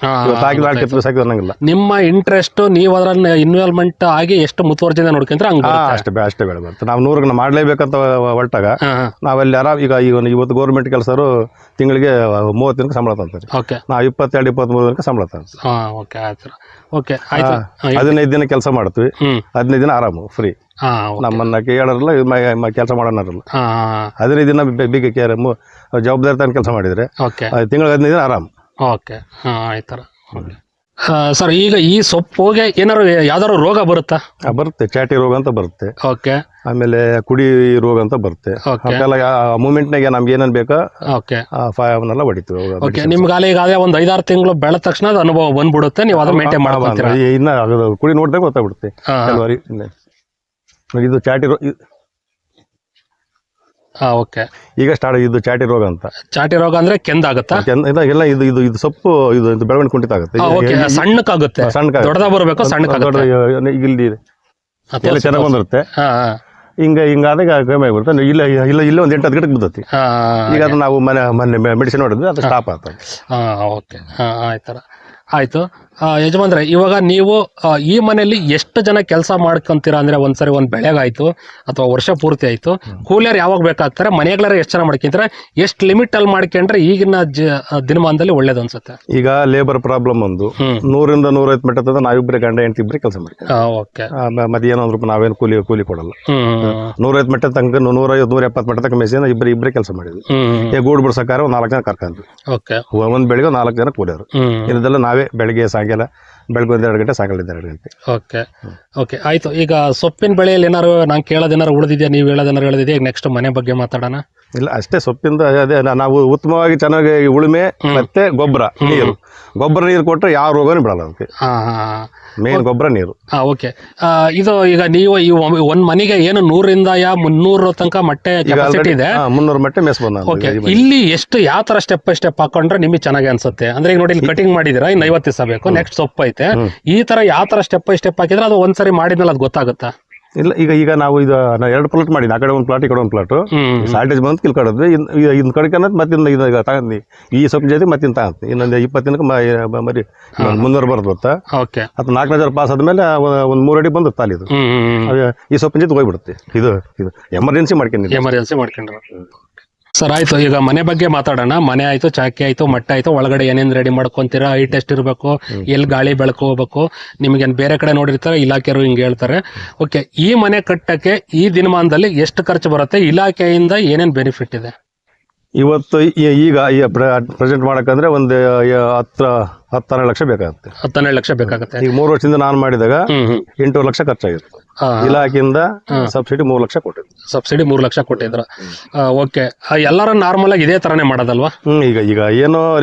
ಅನ್ನಂಗಿಲ್ಲ. ನಿಮ್ಮ ಇಂಟ್ರೆಸ್ಟ್ ನೀವು ಅದರಲ್ಲಿ ಇನ್ವಾಲ್ವ್ಮೆಂಟ್ ಆಗಿ ಎಷ್ಟು ಮುತುವರ್ಜಿಯಿಂದ ನೋಡ್ಕೊಂಡ್ರೆ ಹಂಗ ಅಷ್ಟೇ ಅಷ್ಟೇ ಬರುತ್ತೆ. ನಾವು ನೂರಕ್ಕೆ ಮಾಡಲೇಬೇಕಂತ ಹೊರಟಾಗ ನಾವೆಲ್ಲಿ ಆರಾಮ್ ಈಗ ಇವನು ಇವತ್ತು ಗೌರ್ಮೆಂಟ್ ಕೆಲಸರು ತಿಂಗಳಿಗೆ ಮೂವತ್ತು ದಿನಕ್ಕೆ ಸಂಬಳ ತಂತಾರೆ ಓಕೆ. ನಾವು ಇಪ್ಪತ್ತೆರಡು ಇಪ್ಪತ್ತ್ಮೂರು ದಿನಕ್ಕೆ ಸಂಬಳ ತಂತೀವಿ ಹಾ ಓಕೆ ಆಯ್ತು ಓಕೆ ಆಯ್ತು. ಹದಿನೈದು ದಿನ ಕೆಲಸ ಮಾಡ್ತೀವಿ. ಹದಿನೈದು ದಿನ ಆರಾಮು ಫ್ರೀ. ನಮ್ಮನ್ನ ಕೇಳೋರಲ್ಲ ಕೆಲಸ ಮಾಡೋಣ ಹದಿನೈದು ದಿನ ಬಿಗಿ ಕೇರ್ ಜವಾಬ್ದಾರಿ ತಾನು ಕೆಲಸ ಮಾಡಿದ್ರೆ ತಿಂಗಳ ಹದಿನೈದು ದಿನ ಆರಾಮ್. ಓಕೆ. ಹಾ ಆಯ್ತರ ಸರ್ ಈಗ ಈ ಸೊಪ್ಪುಗೆ ಏನಾರು ಯಾವ್ದಾರು ರೋಗ ಬರುತ್ತಾ? ಆ, ಬರುತ್ತೆ. ಚಾಟಿ ರೋಗ ಅಂತ ಬರುತ್ತೆ. ಓಕೆ. ಆಮೇಲೆ ಕುಡಿ ರೋಗ ಅಂತ ಬರುತ್ತೆ. ಅವಕ್ಕೆಲ್ಲ ಆ ಮೂಮೆಂಟ್ನಾಗೆ ನಮ್ಗೆ ಏನೇನು ಬೇಕೋ? ಓಕೆ. ಆ ಫ- ಹೊಡಿತೀವಿ. ಅವಾಗ ಓಕೆ. ನಿಮ್ಗೆ ಅಲ್ಲಿ ಈಗ ಅದೇ ಒಂದು ಐದಾರು ತಿಂಗಳು ಬೆಳೆದ ತಕ್ಷಣ ಅದು ಅನುಭವ ಬಂದ್ಬಿಡುತ್ತೆ. ನೀವು ಅದನ್ನ ಮೇಂಟೈನ್ ಮಾಡ್ಕೊಂತೀರಾ? ಈ- ಇನ್ನ ಅದು ಕುಡಿ ನೋಡಿದಾಗ ಗೊತ್ತಾಗ್ಬಿಡುತ್ತೆ. ಹಾ. ಕೆಲವರಿ ಇದು ಚಾಟಿ ರೋಗ ಓಕೆ. ಈಗ ಸ್ಟಾರ್ಟ್ ಇದು ಚಾಟಿ ರೋಗ ಅಂತ. ಚಾಟಿ ರೋಗ ಅಂದ್ರೆ ಕೆಂದಾಗುತ್ತಾ ಕೆನ್- ಇದು ಎಲ್ಲ ಇದು ಇದು ಇದು ಸೊಪ್ಪು ಇದು ಇದು ಬೆಳವಣಿಗೆ ಕುಂಠಿತ ಆಗುತ್ತೆ ಓಕೆ ಸಣ್ಣಕ್ಕಾಗುತ್ತೆ. ಸಣ್ಣ ದೊಡ್ಡದಾಗ ಬರಬೇಕು ಸಣ್ಣಕ್ಕಾಗುತ್ತೆ. ಈಗ ಇಲ್ಲಿ ಚೆನ್ನಾಗಿ ಬಂದಿರುತ್ತೆ. ಹಾ ಹಾ. ಹಿಂಗ ಹಿಂಗಾದಾಗ ಕಮ್ಮಿ ಆಗ್ಬಿಡುತ್ತೆ ಇಲ್ಲ ಇಲ್ಲ ಇಲ್ಲ ಒಂದು ಎಂಟು ಹತ್ತು ಗಿಡಕ್ಕೆ ಬಿದ್ದತಿ. ಹಾ ಈಗ ನಾವು ಮನೆ ಮೊನ್ನೆ ಮೆಡಿಸಿನ್ ಹೊಡೆದ್ವಿ ಅದು ಸ್ಟಾಪ್ ಆಗ್ತದೆ. ಹಾ ಓಕೆ. ಹಾ ಆಯ್ತರ ಆಯ್ತು. ಯಜಮಾನ್ರೆ ಇವಾಗ ನೀವು ಈ ಮನೆಯಲ್ಲಿ ಎಷ್ಟು ಜನ ಕೆಲಸ ಮಾಡ್ಕೊಂತೀರಾ ಅಂದ್ರೆ ಒಂದ್ಸರಿ ಒಂದ್ ಬೆಳೆಗಾಯ್ತು ಅಥವಾ ವರ್ಷ ಪೂರ್ತಿ ಆಯ್ತು ಕೂಲಿಯರ್ ಯಾವಾಗ ಬೇಕಾಗ್ತಾರೆ ಮನೆಗಳಾರ ಎಷ್ಟು ಜನ ಮಾಡ್ಕೊಂತಾರೆ ಎಷ್ಟು ಲಿಮಿಟ್ ಅಲ್ಲಿ ಮಾಡ್ಕೊಂಡ್ರೆ ಈಗಿನ ದಿನಮಾನದಲ್ಲಿ ಒಳ್ಳೇದು ಅನ್ಸುತ್ತೆ? ಈಗ ಲೇಬರ್ ಪ್ರಾಬ್ಲಮ್ ಒಂದು. ನೂರಿಂದ ನೂರೈವತ್ತು ಮೀಟರ್ ತಂದ್ರೆ ನಾವಿಬ್ಬರೇ ಗಂಡ ಹೆಂಡತಿ ಇಬ್ಬರೇ ಕೆಲಸ ಮಾಡ್ತೀವಿ. ಮಧ್ಯಾಹ್ನ ಮತ್ತೆ ಒಂದು ರೂಪಾಯಿ ನಾವೇನು ಕೂಲಿ ಕೂಲಿ ಕೊಡಲ್ಲ. ನೂರೈವತ್ತು ಮೀಟರ್ ತನಕ ನೂರೈವತ್ತು ನೂರ ಎಪ್ಪತ್ತು ಮೀಟರ್ ತನಕ ಮೆಸಿನ ಇಬ್ಬರು ಇಬ್ಬರೇ ಕೆಲಸ ಮಾಡಿದ್ವಿ. ಈಗ ಗೂಡು ಬಿಡ್ಸಕ್ಕಾರ ಒಂದು ನಾಲ್ಕು ಜನ ಕರ್ಕೊಂಡ್ವಿ ಓಕೆ. ಒಂದು ಬೆಳಿಗ್ಗೆ ನಾಲ್ಕು ಜನ ಕೂಲಿಯರು. ಇದೆಲ್ಲ ನಾವೇ ಬೆಳಿಗ್ಗೆ ಸಾಯಂಕಾಲ ಬೆಳಗ್ಗೆ ಒಂದೆರಡು ಎರಡು ಗಂಟೆ ಸಾಯಂಕಾಲ ಎರಡು ಗಂಟೆ. ಓಕೆ. ಓಕೆ, ಆಯಿತು. ಈಗ ಸೊಪ್ಪಿನ ಬೆಳೆಯಲ್ಲಿ ಏನಾರು ನಾನು ಕೇಳೋದೇನಾರು ಉಳಿದಿದೆಯಾ? ನೀವು ಹೇಳೋದೇನಾರು ಹೇಳಿದೆಯಾ ಈಗ ನೆಕ್ಸ್ಟ್ ಮನೆ ಬಗ್ಗೆ ಮಾತಾಡೋಣ. ಇಲ್ಲ ಅಷ್ಟೇ ಸೊಪ್ಪಿಂದ ಅದೇ ನಾ- ನಾವು ಉತ್ತಮವಾಗಿ ಚೆನ್ನಾಗಿ ಉಳುಮೆ ಮತ್ತೆ ಗೊಬ್ಬರ ನೀರು. ಗೊಬ್ಬರ ನೀರು ಕೊಟ್ಟರೆ ಯಾವ ರೋಗನೂ ಬಿಡಲ್ಲ ಅದಕ್ಕೆ. ಹಾಂ ಹಾಂ ಮೇನ್ ಗೊಬ್ಬರ ನೀರು. ಹಾ ಓಕೆ. ಇದು ಈಗ ನೀವು ಈ ಒಂದ್ ಮನೆಗೆ ಏನು ನೂರಿಂದ ಯಾ ಮುನ್ನೂರ ತನಕ ಮಟ್ಟೆ ಈಗ ಕೆಪಾಸಿಟಿ ಆಲ್ರೆಡಿ ಇದೆ. ಮುನ್ನೂರು ಮಟ್ಟೆ ಮೆಸ್ ಬಂದ ಓಕೆ. ಇಲ್ಲಿ ಎಷ್ಟು ಯಾವ ತರ ಸ್ಟೆಪ್ ಬೈ ಸ್ಟೆಪ್ ಹಾಕೊಂಡ್ರೆ ನಿಮಗೆ ಚೆನ್ನಾಗಿ ಅನ್ಸುತ್ತೆ? ಅಂದ್ರೆ ಈಗ ನೋಡಿ ಇಲ್ಲಿ ಕಟಿಂಗ್ ಮಾಡಿದಿರಾ ಇನ್ನು ಐವತ್ತು ದಿವಸ ಬೇಕು. ನೆಕ್ಸ್ಟ್ ಸೊಪ್ಪು ಐತೆ ಈ ತರ ಯಾವ ತರ ಸ್ಟೆಪ್ ಬೈ ಸ್ಟೆಪ್ ಹಾಕಿದ್ರೆ ಅದು ಒಂದ್ಸರಿ ಮಾಡಿದ್ಮೇಲೆ ಅದು ಗೊತ್ತಾಗುತ್ತಾ? ಇಲ್ಲ ಈಗ ಈಗ ನಾವು ಇದು ನಾ ಎರಡು ಪ್ಲಾಟ್ ಮಾಡಿ ಆ ಕಡೆ ಒಂದು ಪ್ಲಾಟ್ ಈ ಕಡೆ ಒಂದು ಪ್ಲಾಟ್ ಸಾಲ್ಟೇಜ್ ಶಾರ್ಟೇಜ್ ಬಂದು ಕಿಲ್ ಕಡಿದ್ವಿ ಇನ್ ಇನ್ ಕಡ್ಕೊಂಡ್ ಮತ್ತೆ ಇನ್ನು ಇದು ತಗೊಂಡು ಈ ಸ್ವಲ್ಪ ಜೊತೆ ಮತ್ತೆ ಇನ್ನು ತಗೊಂಡು ಇನ್ನೊಂದು ಇಪ್ಪತ್ತು ದಿನಕ್ಕೆ ಮರಿ ಮುನ್ನೂರು ಬರೋದು ಗೊತ್ತಾ? ಓಕೆ. ಅದು ನಾಲ್ಕು ಹಜಾರ್ ಪಾಸ್ ಆದಮೇಲೆ ಒಂದು ಮೂರು ಅಡಿ ಬಂದು ತಾಲಿ ಇದು. ಈ ಸೊಪ್ಪಿನ ಜೊತೆ ಹೋಗ್ಬಿಡುತ್ತೆ. ಇದು ಇದು ಎಮರ್ಜೆನ್ಸಿ ಮಾಡ್ಕೊಂಡಿದ್ದೆ. ಎಮರ್ಜೆನ್ಸಿ ಮಾಡ್ಕೊಂಡ್ರು ಸರ್ ಆಯ್ತು ಈಗ ಮನೆ ಬಗ್ಗೆ ಮಾತಾಡೋಣ. ಮನೆ ಆಯ್ತು ಚಾಕಿ ಆಯ್ತು ಮಟ್ಟ ಆಯ್ತು ಒಳಗಡೆ ಏನೇನ್ ರೆಡಿ ಮಾಡ್ಕೊಂತೀರಾ? ಐ ಟೆಸ್ಟ್ ಇರಬೇಕು ಎಲ್ಲಿ ಗಾಳಿ ಬೆಳಕು ಹೋಗ್ಬೇಕು ನಿಮಗೆ ಬೇರೆ ಕಡೆ ನೋಡಿರ್ತಾರೆ ಇಲಾಖೆಯವರು ಹಿಂಗೆ ಹೇಳ್ತಾರೆ. ಓಕೆ ಈ ಮನೆ ಕಟ್ಟಕ್ಕೆ ಈ ದಿನಮಾನದಲ್ಲಿ ಎಷ್ಟು ಖರ್ಚು ಬರುತ್ತೆ? ಇಲಾಖೆಯಿಂದ ಏನೇನ್ ಬೆನಿಫಿಟ್ ಇದೆ? ಇವತ್ತು ಈ- ಈಗ ಪ್ರೆಸೆಂಟ್ ಮಾಡಕ್ಕಂದ್ರೆ ಒಂದು ಹತ್ತು ಹತ್ತನ್ನೆರಡು ಲಕ್ಷ ಬೇಕಾಗುತ್ತೆ. ಹತ್ತನ್ನೆರಡು ಲಕ್ಷ ಬೇಕಾಗುತ್ತೆ. ಈಗ ಮೂರು ವರ್ಷದಿಂದ ನಾನು ಮಾಡಿದಾಗ ಎಂಟೂವರೆ ಲಕ್ಷ ಖರ್ಚಾಗಿತ್ತು ಇಲಾಖೆಯಿಂದ ಸಬ್ಸಿಡಿ ಮೂರು ಲಕ್ಷ ಕೊಟ್ಟಿದ್ರು. ಸಬ್ಸಿಡಿ ಮೂರು ಲಕ್ಷ ಕೊಟ್ಟಿದ್ರ. ಓಕೆ. ಎಲ್ಲರ ನಾರ್ಮಲ್ ಆಗಿ ಇದೇ ತರನೇ ಮಾಡೋದಲ್ವಾ? ಹ್ಮ್ ಈಗ ಈಗ ಏನೋ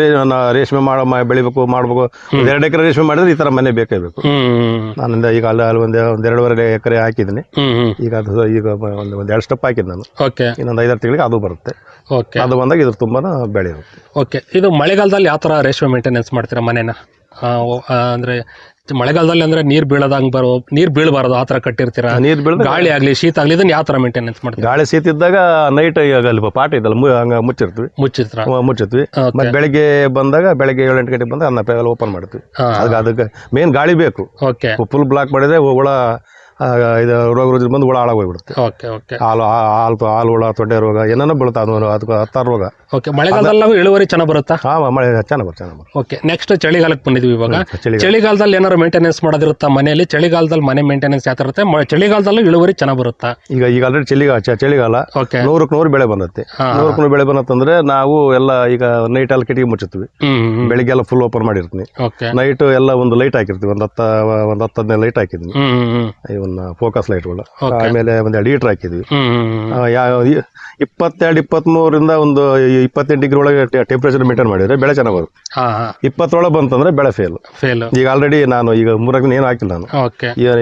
ರೇಷ್ಮೆ ಮಾಡ ಮಾ- ಬೆಳಿಬೇಕು ಮಾಡ್ಬೇಕು. ಎರಡು ಎಕರೆ ರೇಷ್ಮೆ ಮಾಡಿದ್ರೆ ಈ ತರ ಮನೆ ಬೇಕೇ ಬೇಕು. ನಾನು ನಾನಿಂದ ಈಗ ಅಲ್ಲಿ ಅಲ್ಲಿ ಒಂದು ಒಂದ್ ಎರಡೂವರೆ ಎಕರೆ ಹಾಕಿದ್ದೀನಿ. ಹ್ಮ್ ಈಗ ಅದು ಈಗ ಒಂದು ಒಂದ್ ಎರಡು ಸ್ಟೆಪ್ ಹಾಕಿದ್ ನಾನು. ಓಕೆ. ಇನ್ನೊಂದು ಐದಾರು ತಿಂಗಳಿಗೆ ಅದು ಬರುತ್ತೆ. ಓಕೆ. ಅದು ಬಂದಾಗ ಇದ್ರ ತುಂಬಾ ಬೆಳೆ ಇರುತ್ತೆ. ಓಕೆ. ಇದು ಮಳೆಗಾಲದಲ್ಲಿ ಯಾವ ತರ ರೇಷ್ಮೆ ಮೇಂಟೆನೆನ್ಸ್ ಮಾಡ್ತೀರಾ ಮನೇನ ಅಂದ್ರೆ ಮಳೆಗಾಲದಲ್ಲಿ ಅಂದ್ರೆ ನೀರ್ ಬೀಳದಂಗ್ ಬರೋ ನೀರ್ ಬೀಳಬಾರದು ಆತರ ಕಟ್ಟಿರ್ತೀರ? ನೀರ್ ಬೆಳೆದ ಗಾಳಿ ಆಗ್ಲಿ ಶೀತ ಆಗ್ಲಿ ಇದನ್ನ ಯಾವ ತರ ಮೇಂಟೆನೆನ್ಸ್ ಮಾಡ್ತೀವಿ ಗಾಳಿ ಶೀತ ಇದ್ದಾಗ ನೈಟ್ ಅಲ್ಲಿ ಪಾಟ್ ಇದಲ್ಲ ಹಂಗ ಮುಚ್ಚಿರ್ತೀವಿ. ಮುಚ್ಚಿತ್ರ ಮುಚ್ಚಿರ್ತೀವಿ. ಮತ್ತೆ ಬೆಳಿಗ್ಗೆ ಬಂದಾಗ ಬೆಳಿಗ್ಗೆ ಏಳು ಎಂಟು ಗಂಟೆಗೆ ಬಂದಾಗ ಅನ್ನ ಪೆಗಲ್ ಓಪನ್ ಮಾಡ್ತೀವಿ. ಅದಕ್ಕೆ ಅದಕ್ಕೆ ಮೇನ್ ಗಾಳಿ ಬೇಕು. ಓಕೆ ಫುಲ್ ಬ್ಲಾಕ್ ಮಾಡಿದ್ರೆ ಹುಳ ಇದು ರೋಗ ರುಜಿನ ಬಂದು ಹುಳ ಹಾಳಾಗೋಗ್ಬಿಡುತ್ತೆ ಓಕೆ ಓಕೆ. ಹಾಲು ಹಾಲು ಹಾಲು ಹುಳ ತೊಡೆ ರೋಗ ಏನೇನೋ ಬೀಳುತ್ತೆ ಅದು ಅದಕ್ಕೆ ಹತ್ತಾರು ರೋಗ. ಓಕೆ ಮಳೆಗಾಲದಲ್ಲಿ ನಾವು ಇಳುವರಿ ಚೆನ್ನಾಗಿ ಬರುತ್ತಾ? ಹಾ ಮಳೆ ಚೆನ್ನಾಗಿ ಬರುತ್ತೆ ಚೆನ್ನಾಗಿ ಬರುತ್ತೆ. ಓಕೆ ನೆಕ್ಸ್ಟ್ ಚಳಿಗಾಲಕ್ಕೆ ಬಂದಿದ್ವಿ ಇವಾಗ. ಚಳಿಗಾಲ. ಚಳಿಗಾಲದಲ್ಲಿ ಏನಾದ್ರು ಮೇಂಟೆನೆನ್ಸ್ ಮಾಡೋದಿರುತ್ತಾ ಮನೆಯಲ್ಲಿ? ಚಳಿಗಾಲದಲ್ಲಿ ಮನೆ ಮೇಂಟೆನೆನ್ಸ್ ಯಾವ ತರ ಇರುತ್ತೆ? ಮ- ಚಳಿಗಾಲದಲ್ಲೂ ಇಳುವರಿ ಚೆನ್ನಾಗಿ ಬರುತ್ತಾ? ಈಗ ಈಗ ಆಲ್ರೆಡಿ ಚಳಿಗಾಲ ಚ- ಚಳಿಗಾಲ. ಓಕೆ. ನೂರಕ್ಕೆ ನೂರು ಬೆಳೆ ಬಂದತ್ತೆ ಹಾ. ನೂರಕ್ಕೆ ನೂರು ಬೆಳೆ ಬಂತಂದ್ರೆ ನಾವು ಎಲ್ಲ ಈಗ ನೈಟ್ ಅಲ್ಲಿ ಕಿಟಕಿ ಮುಚ್ಚುತ್ತೀವಿ. ಹ್ಮ್ ಬೆಳಿಗ್ಗೆ ಎಲ್ಲ ಫುಲ್ ಓಪನ್ ಮಾಡಿರ್ತೀನಿ. ಓಕೆ. ನೈಟ್ ಎಲ್ಲ ಒಂದು ಲೈಟ್ ಹಾಕಿರ್ತೀವಿ. ಒಂದು ಹತ್ತ ಒಂದು ಹತ್ತು ಹದಿನೈದು ಲೈಟ್ ಹಾಕಿದ್ದೀನಿ ಹ್ಮ್ ಹ್ಮ್. ಇವನ್ನ ಫೋಕಸ್ ಲೈಟ್ಗಳು ಗಳು ಆಮೇಲೆ ಒಂದು ಎರಡು ಲೀಟ್ರ್ ಹಾಕಿದ್ವಿ. ಇಪ್ಪತ್ತೆರಡು ಇಪ್ಪತ್ಮೂರಿಂದ ಒಂದು ಇಪ್ಪತ್ತೆಂಟು ಡಿಗ್ರಿ ಒಳಗೆ ಟೆಂಪ್ರೇಚರ್ ಮೇಂಟೈನ್ ಮಾಡಿದ್ರೆ ಬೆಳೆ ಚೆನ್ನಾಗಿ ಬರುತ್ತೆ. ಇಪ್ಪತ್ತೊಳಗೆ ಬಂತಂದ್ರೆ ಬೆಳೆ ಫೇಲ್ ಫೇಲ್ ಈಗ ಆಲ್ರೆಡಿ ನಾನು ಈಗ ಮೂರಕ್ಕೆ ದಿನ ಏನು ಹಾಕಿಲ್ಲ ನಾನು.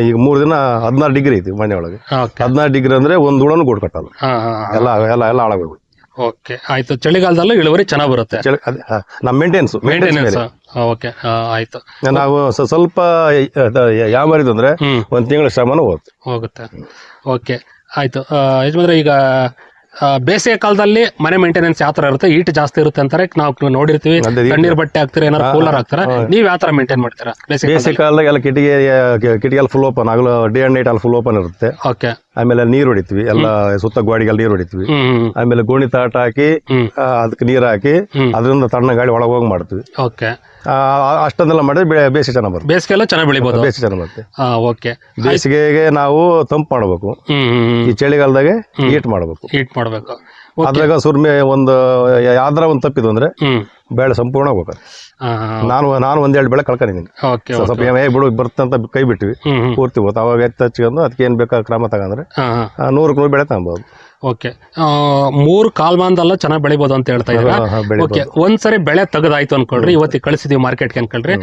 ಈಗ ಮೂರು ದಿನ ಹದಿನಾರು ಡಿಗ್ರಿ ಐತಿ ಮನೆ ಒಳಗೆ. ಹದಿನಾರು ಡಿಗ್ರಿ ಅಂದ್ರೆ ಒಂದು ಹುಳನು ಗೂಡು ಕಟ್ಟಲ್ಲ. ಎಲ್ಲ ಎಲ್ಲ ಎಲ್ಲ ಹಾಳಾಗೋಗ್ಬಿಟ್ಟು ಓಕೆ ಆಯ್ತು. ಚಳಿಗಾಲದಲ್ಲೂ ಇಳುವರಿ ಚೆನ್ನಾಗಿ ಬರುತ್ತೆ. ಚಳಿ ಅದೇ ಹಾ, ನಮ್ಮ ಮೇಂಟೆನ್ಸ್ ಮೇಂಟೆನೆನ್ಸ್ ಓಕೆ ಆಯ್ತು. ನಾವು ಸ- ಸ್ವಲ್ಪ ಯಾವ ಮಾರಿದ್ದು ಅಂದ್ರೆ ಹ್ಮ್. ಒಂದು ತಿಂಗಳ ಶ್ರಮನೂ ಹೋಗುತ್ತೆ. ಹೋಗುತ್ತೆ. ಓಕೆ ಆಯ್ತು. ಆ, ಯಜಮಾನ್ರೆ ಈಗ ಆ, ಬೇಸಿಗೆ ಕಾಲದಲ್ಲಿ ಮನೆ ಮೇಂಟೆನೆನ್ಸ್ ಯಾವ ತರ ಇರುತ್ತೆ? ಈಟ್ ಜಾಸ್ತಿ ಇರುತ್ತೆ ಅಂತಾರೆ. ನಾವು ನೋಡಿರ್ತೀವಿ. ಅದೇ ತಣ್ಣೀರ್ ಬಟ್ಟೆ ಹಾಕ್ತೀರಾ ಏನಾರು ಕೂಲರ್ ಹಾಕ್ತಾರೆ? ನೀವ್ ಯಾವ ತರ ಮೇಂಟೈನ್ ಮಾಡ್ತೀರಾ? ಬೇಸಿಗೆ ಬೇಸಿಗೆ ಕಾಲದಾಗ ಎಲ್ಲ ಕಿಟಕಿ ಕಿಟಕಿ ಎಲ್ಲ ಫುಲ್ ಓಪನ್ ಆಗಲು ಡೇ ಅಂಡ್ ನೈಟ್ ಅಲ್ಲಿ ಫುಲ್ ಓಪನ್ ಇರುತ್ತೆ. ಓಕೆ ಆಮೇಲೆ ನೀರು ಹೊಡಿತೀವಿ. ಎಲ್ಲ ಸುತ್ತ ಗೋಡಿಗೆಲ್ಲ ನೀರು ಹೊಡಿತೀವಿ. ಆಮೇಲೆ ಗೋಣಿ ತಾಟ ಹಾಕಿ ಅದಕ್ಕೆ ನೀರು ಹಾಕಿ ಅದರಿಂದ ತಣ್ಣ ಗಾಳಿ ಒಳಗೆ ಹೋಗಿ ಮಾಡ್ತೀವಿ. ಓಕೆ. ಆ, ಅಷ್ಟೊಂದೆಲ್ಲ ಮಾಡಿದ್ರೆ ಬೇಸಿಗೆ ಚೆನ್ನಾಗಿ ಬರುತ್ತೆ. ಬೇಸಿಗೆ ಎಲ್ಲ ಚೆನ್ನಾಗಿ ಬೆಳಿಬೋದು? ಬೇಸಿಗೆ ಚೆನ್ನಾಗಿ ಬರುತ್ತೆ. ಓಕೆ. ಬೇಸಿಗೆಗೆ ನಾವು ತಂಪು ಮಾಡಬೇಕು. ಈ ಚಳಿಗಾಲದಾಗೆ ಹೀಟ್ ಮಾಡಬೇಕು. ಹೀಟ್ ಮಾಡಬೇಕು. ಅದ್ರಾಗ ಸುರ್ಮೆ ಒಂದು ಯಾವ್ದಾರ ಒಂದು ತಪ್ಪಿದ್ವು ಅಂದ್ರೆ ಬೆಳೆ ಸಂಪೂರ್ಣ ಹೋಗ್ಬೇಕು. ನಾನು ನಾನು ಒಂದೆರಡು ಬೆಳೆ ಕಳ್ಕೊಂಡಿದ್ದೀನಿ ಸ್ವಲ್ಪ ಏ ಬಿಡು ಬರ್ತಂತ ಅಂತ ಕೈ ಹ್ಮ್ ಪೂರ್ತಿ ಹೋಗ್ತು ಅವಾಗ ಎತ್ತ ಹಚ್ಕೊಂಡು ಅದಕ್ಕೆ ಏನು ಬೇಕಾ ಕ್ರಮ ತಗೊಂಡ್ರೆ ನೂರಕ್ಕೆ ನೂರು ಬೆಳೆ ತಗೊಬೋದು. ಓಕೆ. ಮೂರು ಕಾಲ್ಮಾನದಲ್ಲ ಚೆನ್ನಾಗಿ ಬೆಳಿಬೋದು ಅಂತ ಹೇಳ್ತಾ ಇದ್ದಾರೆ. ಓಕೆ. ಒಂದ್ಸರಿ ಬೆಳೆ ತೆಗೆದಾಯ್ತು ಅನ್ಕೊಳ್ರಿ ಇವತ್ತಿಗೆ ಕಳಿಸಿದೀವಿ ಮಾರ್ಕೆಟ್ಗೆ ಅನ್ಕೊಳ್ರಿ.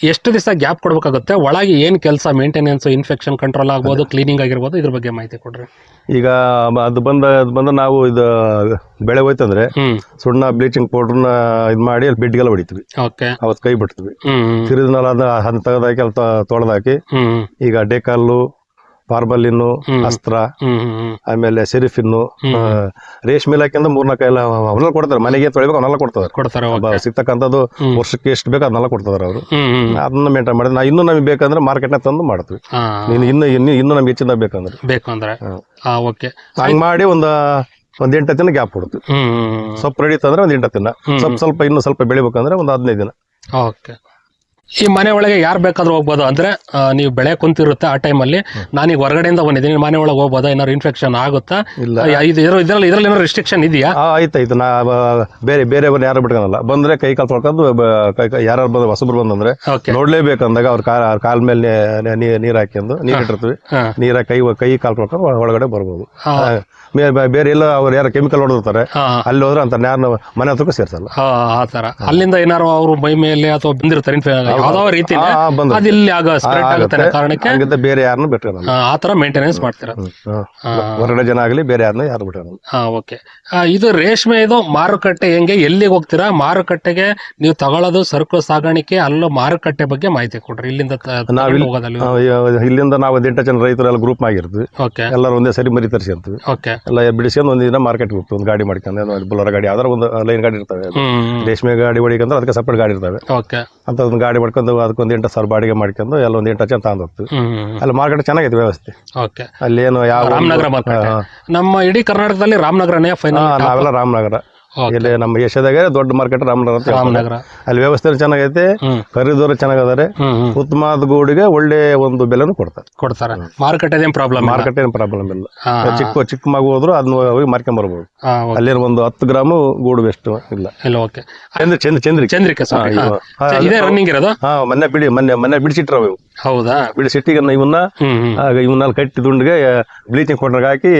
ಎಷ್ಟು ದಿವಸ ಗ್ಯಾಪ್ ಕೊಡಬೇಕಾಗುತ್ತೆ? ಒಳಗೆ ಏನು ಕೆಲಸ ಮೇಂಟೆನೆನ್ಸ್ ಇನ್ಫೆಕ್ಷನ್ ಕಂಟ್ರೋಲ್ ಆಗ್ಬೋದು ಕ್ಲೀನಿಂಗ್ ಆಗಿರ್ಬೋದು ಇದ್ರ ಬಗ್ಗೆ ಮಾಹಿತಿ ಕೊಡ್ರಿ. ಈಗ ಅದು ಬಂದ ಅದು ಬಂದ ನಾವು ಇದು ಬೆಳೆ ಹೋಯ್ತಂದ್ರೆ ಸುಣ್ಣ ಬ್ಲೀಚಿಂಗ್ ಪೌಡರ್ನ ಇದು ಮಾಡಿ ಅಲ್ಲಿ ಬಿಡ್ಗೆಲ್ಲ ಹೊಡಿತೀವಿ. ಓಕೆ. ಅವತ್ತು ಕೈ ಬಿಡ್ತೀವಿ ತಿರುದ್ಮೇಲೆ ಅದನ್ನ ತೆಗೆದಾಕಿ ಅಲ್ಲಿ ತೊಳೆದಾಕಿ ಈಗ ಡೇಕಲ್ಲು ಫಾರ್ಮಲಿನ್ನು ಅಸ್ತ್ರ ಆಮೇಲೆ ಸೆರಿಫಿನ್ನು ರೇಷ್ಮೆ ಇಲಾಖೆಯಿಂದ ಮೂರ್ನಾಲ್ಕು ಎಲ್ಲ ಅವನ್ನೆಲ್ಲ ಕೊಡ್ತಾರೆ. ಮನೆಗೆ ತೊಳಿಬೇಕು ಅವನ್ನೆಲ್ಲ ಕೊಡ್ತಾರೆ. ಕೊಡ್ತಾರೆ ಸಿಗ್ತಕ್ಕಂಥದ್ದು ವರ್ಷಕ್ಕೆ ಎಷ್ಟು ಬೇಕು ಅದನ್ನೆಲ್ಲ ಕೊಡ್ತಾರೆ ಅವರು. ಅದನ್ನ ಮೇಂಟೈನ್ ಮಾಡಿದ್ರೆ ನಾ ಇನ್ನೂ ನಮಗೆ ಬೇಕಂದ್ರೆ ಮಾರ್ಕೆಟ್ನ ತಂದು ಮಾಡ್ತೀವಿ. ನೀನು ಇನ್ನು ಇನ್ನು ಇನ್ನೂ ನಮ್ಗೆ ಹೆಚ್ಚಿನ ಬೇಕಂದ್ರೆ. ಬೇಕಂದ್ರೆ. ಓಕೆ. ಹಂಗೆ ಮಾಡಿ ಒಂದು ಒಂದು ಎಂಟು ದಿನ ಗ್ಯಾಪ್ ಕೊಡ್ತೀವಿ. ಸ್ವಲ್ಪ ಸೊಪ್ಪು ರೆಡಿ ತಂದ್ರೆ ಒಂದು ಎಂಟು ದಿನ ಸ್ವಲ್ಪ ಸ್ವಲ್ಪ ಇನ್ನು ಸ್ವಲ್ಪ ಬೆಳಿಬೇಕಂದ್ರೆ ಒಂದು ಹದಿನೈದು ದಿನ. ಓಕೆ. ಈ ಮನೆ ಒಳಗೆ ಯಾರು ಬೇಕಾದ್ರೂ ಹೋಗ್ಬೋದು. ಅಂದ್ರೆ ನೀವು ಬೆಳೆ ಕುಂತಿರುತ್ತೆ ಆ ಟೈಮಲ್ಲಿ ನಾನೀಗ ಹೊರಗಡೆಯಿಂದ ಬಂದಿದ್ದೀನಿ. ಮನೆ ಒಳಗೆ ಹೋಗ್ಬೋದಾ? ಏನಾದ್ರು ಇನ್ಫೆಕ್ಷನ್ ಆಗುತ್ತಾ? ಇಲ್ಲ. ಇದು ಇದ್ರಲ್ಲಿ ಇದ್ರಲ್ಲಿ ಏನಾದ್ರು ರಿಸ್ಟ್ರಿಕ್ಷನ್ ಇದೆಯಾ? ಆ, ಆಯ್ತು ಆಯ್ತು. ನಾ ಬ- ಬೇರೆ ಬೇರೆ ಯಾರು ಬಿಟ್ಕೊಳಲ್ಲ ಬಂದ್ರೆ ಕೈ ಕಾಲು ತೊಳ್ಕೊಂಡು ಬ- ಕೈ ಯಾರು ಬಂದು ಹೊಸಬ್ರು ಬಂದ್ರೆ ಓಕೆ ನೋಡ್ಲೇಬೇಕಂದಾಗ ಅವ್ರ ಕಾಲ್ ಅವ್ರ ಕಾಲ್ ಮೇಲೆ ನೀರು ನೀ- ನೀರ್ ಹಾಕೊಂಡು ನೀರ್ ಇಟ್ಟಿರ್ತೀವಿ. ಹಾ. ನೀರ ಕೈ ಕೈ ಕಾಲು ತೊಳ್ಕೊಂಡು ಒಳ- ಒಳಗಡೆ ಬರ್ಬೋದು. ಹಾ. ಆ, ಬೇ- ಬೇ- ಬೇರೆ ಎಲ್ಲ ಅವ್ರು ಯಾರು ಕೆಮಿಕಲ್ ಹೊಡೆದಿರ್ತಾರೆ ಹಾ. ಅಲ್ಲಿ ಹೋದ್ರೆ ಅಂತ ಯಾರು ಮನೆ ಹತ್ರಕ್ಕೂ ಸೇರ್ಸಲ್ಲ. ಹಾ, ಆ ತರ ಅಲ್ಲಿಂದ ಏನಾರು ಅವ್ರು ಮೈ ಮೇಲೆ ಅಥವಾ ಬಂದಿರ್ತಾರೆ ಯಾವ್ದೋ ರೀತಿ ಆ, ಆ, ಬಂದ್ರು. ಅದು ಇಲ್ಲಿ ಆಗ ಸ್ಪ್ರೆಡ್ ಆಗುತ್ತೆ. ಕಾರಣಕ್ಕೆ ಹಂಗಿಂತ ಬೇರೆ ಯಾರನ್ನು ಬಿಟ್ಕೊಳಲ್ಲ. ಆ, ತರ ಮೇಂಟೆನೆನ್ಸ್ ಮಾಡ್ತೀರಾ. ಹೊರಗಡೆ ಜನ ಆಗಲಿ ಬೇರೆ ಯಾರನ್ನ ಯಾರು ಬಿಟ್ಕೊಳಲ್ಲ. ಹಾ ಓಕೆ ಇದು ರೇಷ್ಮೆ ಇದು ಮಾರುಕಟ್ಟೆ ಹೆಂಗೆ ಎಲ್ಲಿಗೆ ಹೋಗ್ತೀರಾ? ಮಾರುಕಟ್ಟೆಗೆ ನೀವು ತಗೊಳ್ಳೋದು ಸರಕು ಸಾಗಾಣಿಕೆ ಅಲ್ಲೂ ಮಾರುಕಟ್ಟೆ ಬಗ್ಗೆ ಮಾಹಿತಿ ಕೊಡ್ರಿ. ಇಲ್ಲಿಂದ ಇಲ್ಲಿಂದ ನಾವು ಒಂದು ಎಂಟು ಜನ ರೈತರು ಎಲ್ಲ ಗ್ರೂಪ್ ಆಗಿರ್ತೀವಿ ಓಕೆ ಎಲ್ಲರೂ ಒಂದೇ ಸರಿ ಮರಿ ತರಿಸಿರ್ತೀವಿ. ಓಕೆ ಎಲ್ಲ ಬಿಡಿಸ್ಕೊಂಡು ಒಂದು ದಿನ ಮಾರ್ಕೆಟ್ ಹೋಗ್ತೀವಿ. ಒಂದು ಗಾಡಿ ಮಾಡ್ಕೊಂಡು ಬುಲರ ಗಾಡಿ ಯಾವ್ದಾರ ಒಂದು ಲೈನ್ ಗಾಡಿ ಇರ್ತವೆ. ರೇಷ್ಮೆ ಗಾಡಿ ಹೊಡಿಕಂದ್ರೆ ಅದಕ್ಕೆ ಸಪ್ರೇಟ್ ಗಾಡಿ ಇರ್ತವೆ. ಓಕೆ ಅಂತ ಒಂದು ಗಾಡಿ ಮಾಡ್ಕೊಂಡು ಅದಕ್ಕೊಂದು ಎಂಟು ಸಾವಿರ ಬಾಡಿಗೆ ಮಾಡ್ಕೊಂಡು ಎಲ್ಲ ಒಂದು ಎಂಟು ತಗೊಂಡು ಹೋಗ್ತೀವಿ. ಅಲ್ಲಿ ಮಾರ್ಕೆಟ್ ಚೆನ್ನಾಗಿದೆ ವ್ಯವಸ್ಥೆ. ಓಕೆ. ಅಲ್ಲಿ ಏನು ಯಾವ ರಾಮನಗರ ನಮ್ಮ ಇಡೀ ಕರ್ನಾಟಕದಲ್ಲಿ ರಾಮನಗರನೇ ಫೈನಲ್ ನಾವೆಲ್ಲ ರಾಮನಗರ. ಇಲ್ಲಿ ನಮ್ಮ ಏಷ್ಯಾದಾಗ ದೊಡ್ಡ ಮಾರ್ಕೆಟ್ ರಾಮನಗರ ಅಂತ ರಾಮನಗರ. ಅಲ್ಲಿ ವ್ಯವಸ್ಥೆ ಚೆನ್ನಾಗೈತೆ ಖರೀದೋರು ಚೆನ್ನಾಗದಾರೆ. ಉತ್ತಮವಾದ ಗೂಡಿಗೆ ಒಳ್ಳೆ ಒಂದು ಬೆಲೆ ಕೊಡ್ತಾರೆ. ಕೊಡ್ತಾರೆ. ಮಾರುಕಟ್ಟೆ ಏನ್ ಪ್ರಾಬ್ಲಮ್ ಮಾರ್ಕೆಟ್ ಏನು ಪ್ರಾಬ್ಲಮ್ ಇಲ್ಲ. ಚಿಕ್ಕ ಚಿಕ್ಕ ಮಗು ಹೋದ್ರು ಅದನ್ನ ಹೋಗಿ ಮಾರ್ಕೊಂಡ್ ಬರ್ಬೋದು ಅಲ್ಲಿ ಒಂದು ಹತ್ತು ಗ್ರಾಮು ಗೂಡು ವೆಸ್ಟ್ ಇಲ್ಲ. ಇಲ್ಲ ಓಕೆ. ಚಂದ್ರ ಚಂದ್ರ ಚಂದ್ರಿಕೆ. ಚಂದ್ರಿಕೆ ಹಾ, ಹಾ, ಇದೇ ರನ್ನಿಂಗ್ ಇರೋದು? ಹಾ ಮೊನ್ನೆ ಬಿಡಿ ಮೊನ್ನೆ ಮೊನ್ನೆ ಬಿಡಿಸಿಟ್ರವು ಹೌದಾ? ಬಿಡಿಸಿಟ್ಟಿಗೆ ಇವನ್ನ ಹ್ಮ್ ಹ್ಮ್. ಆಗ ಇವನ್ನೆಲ್ಲ ಕಟ್ಟಿ ದುಂಡಿಗೆ ಬ್ಲೀಚಿಂಗ್ ಪೌಡರ್ ಹಾಕಿ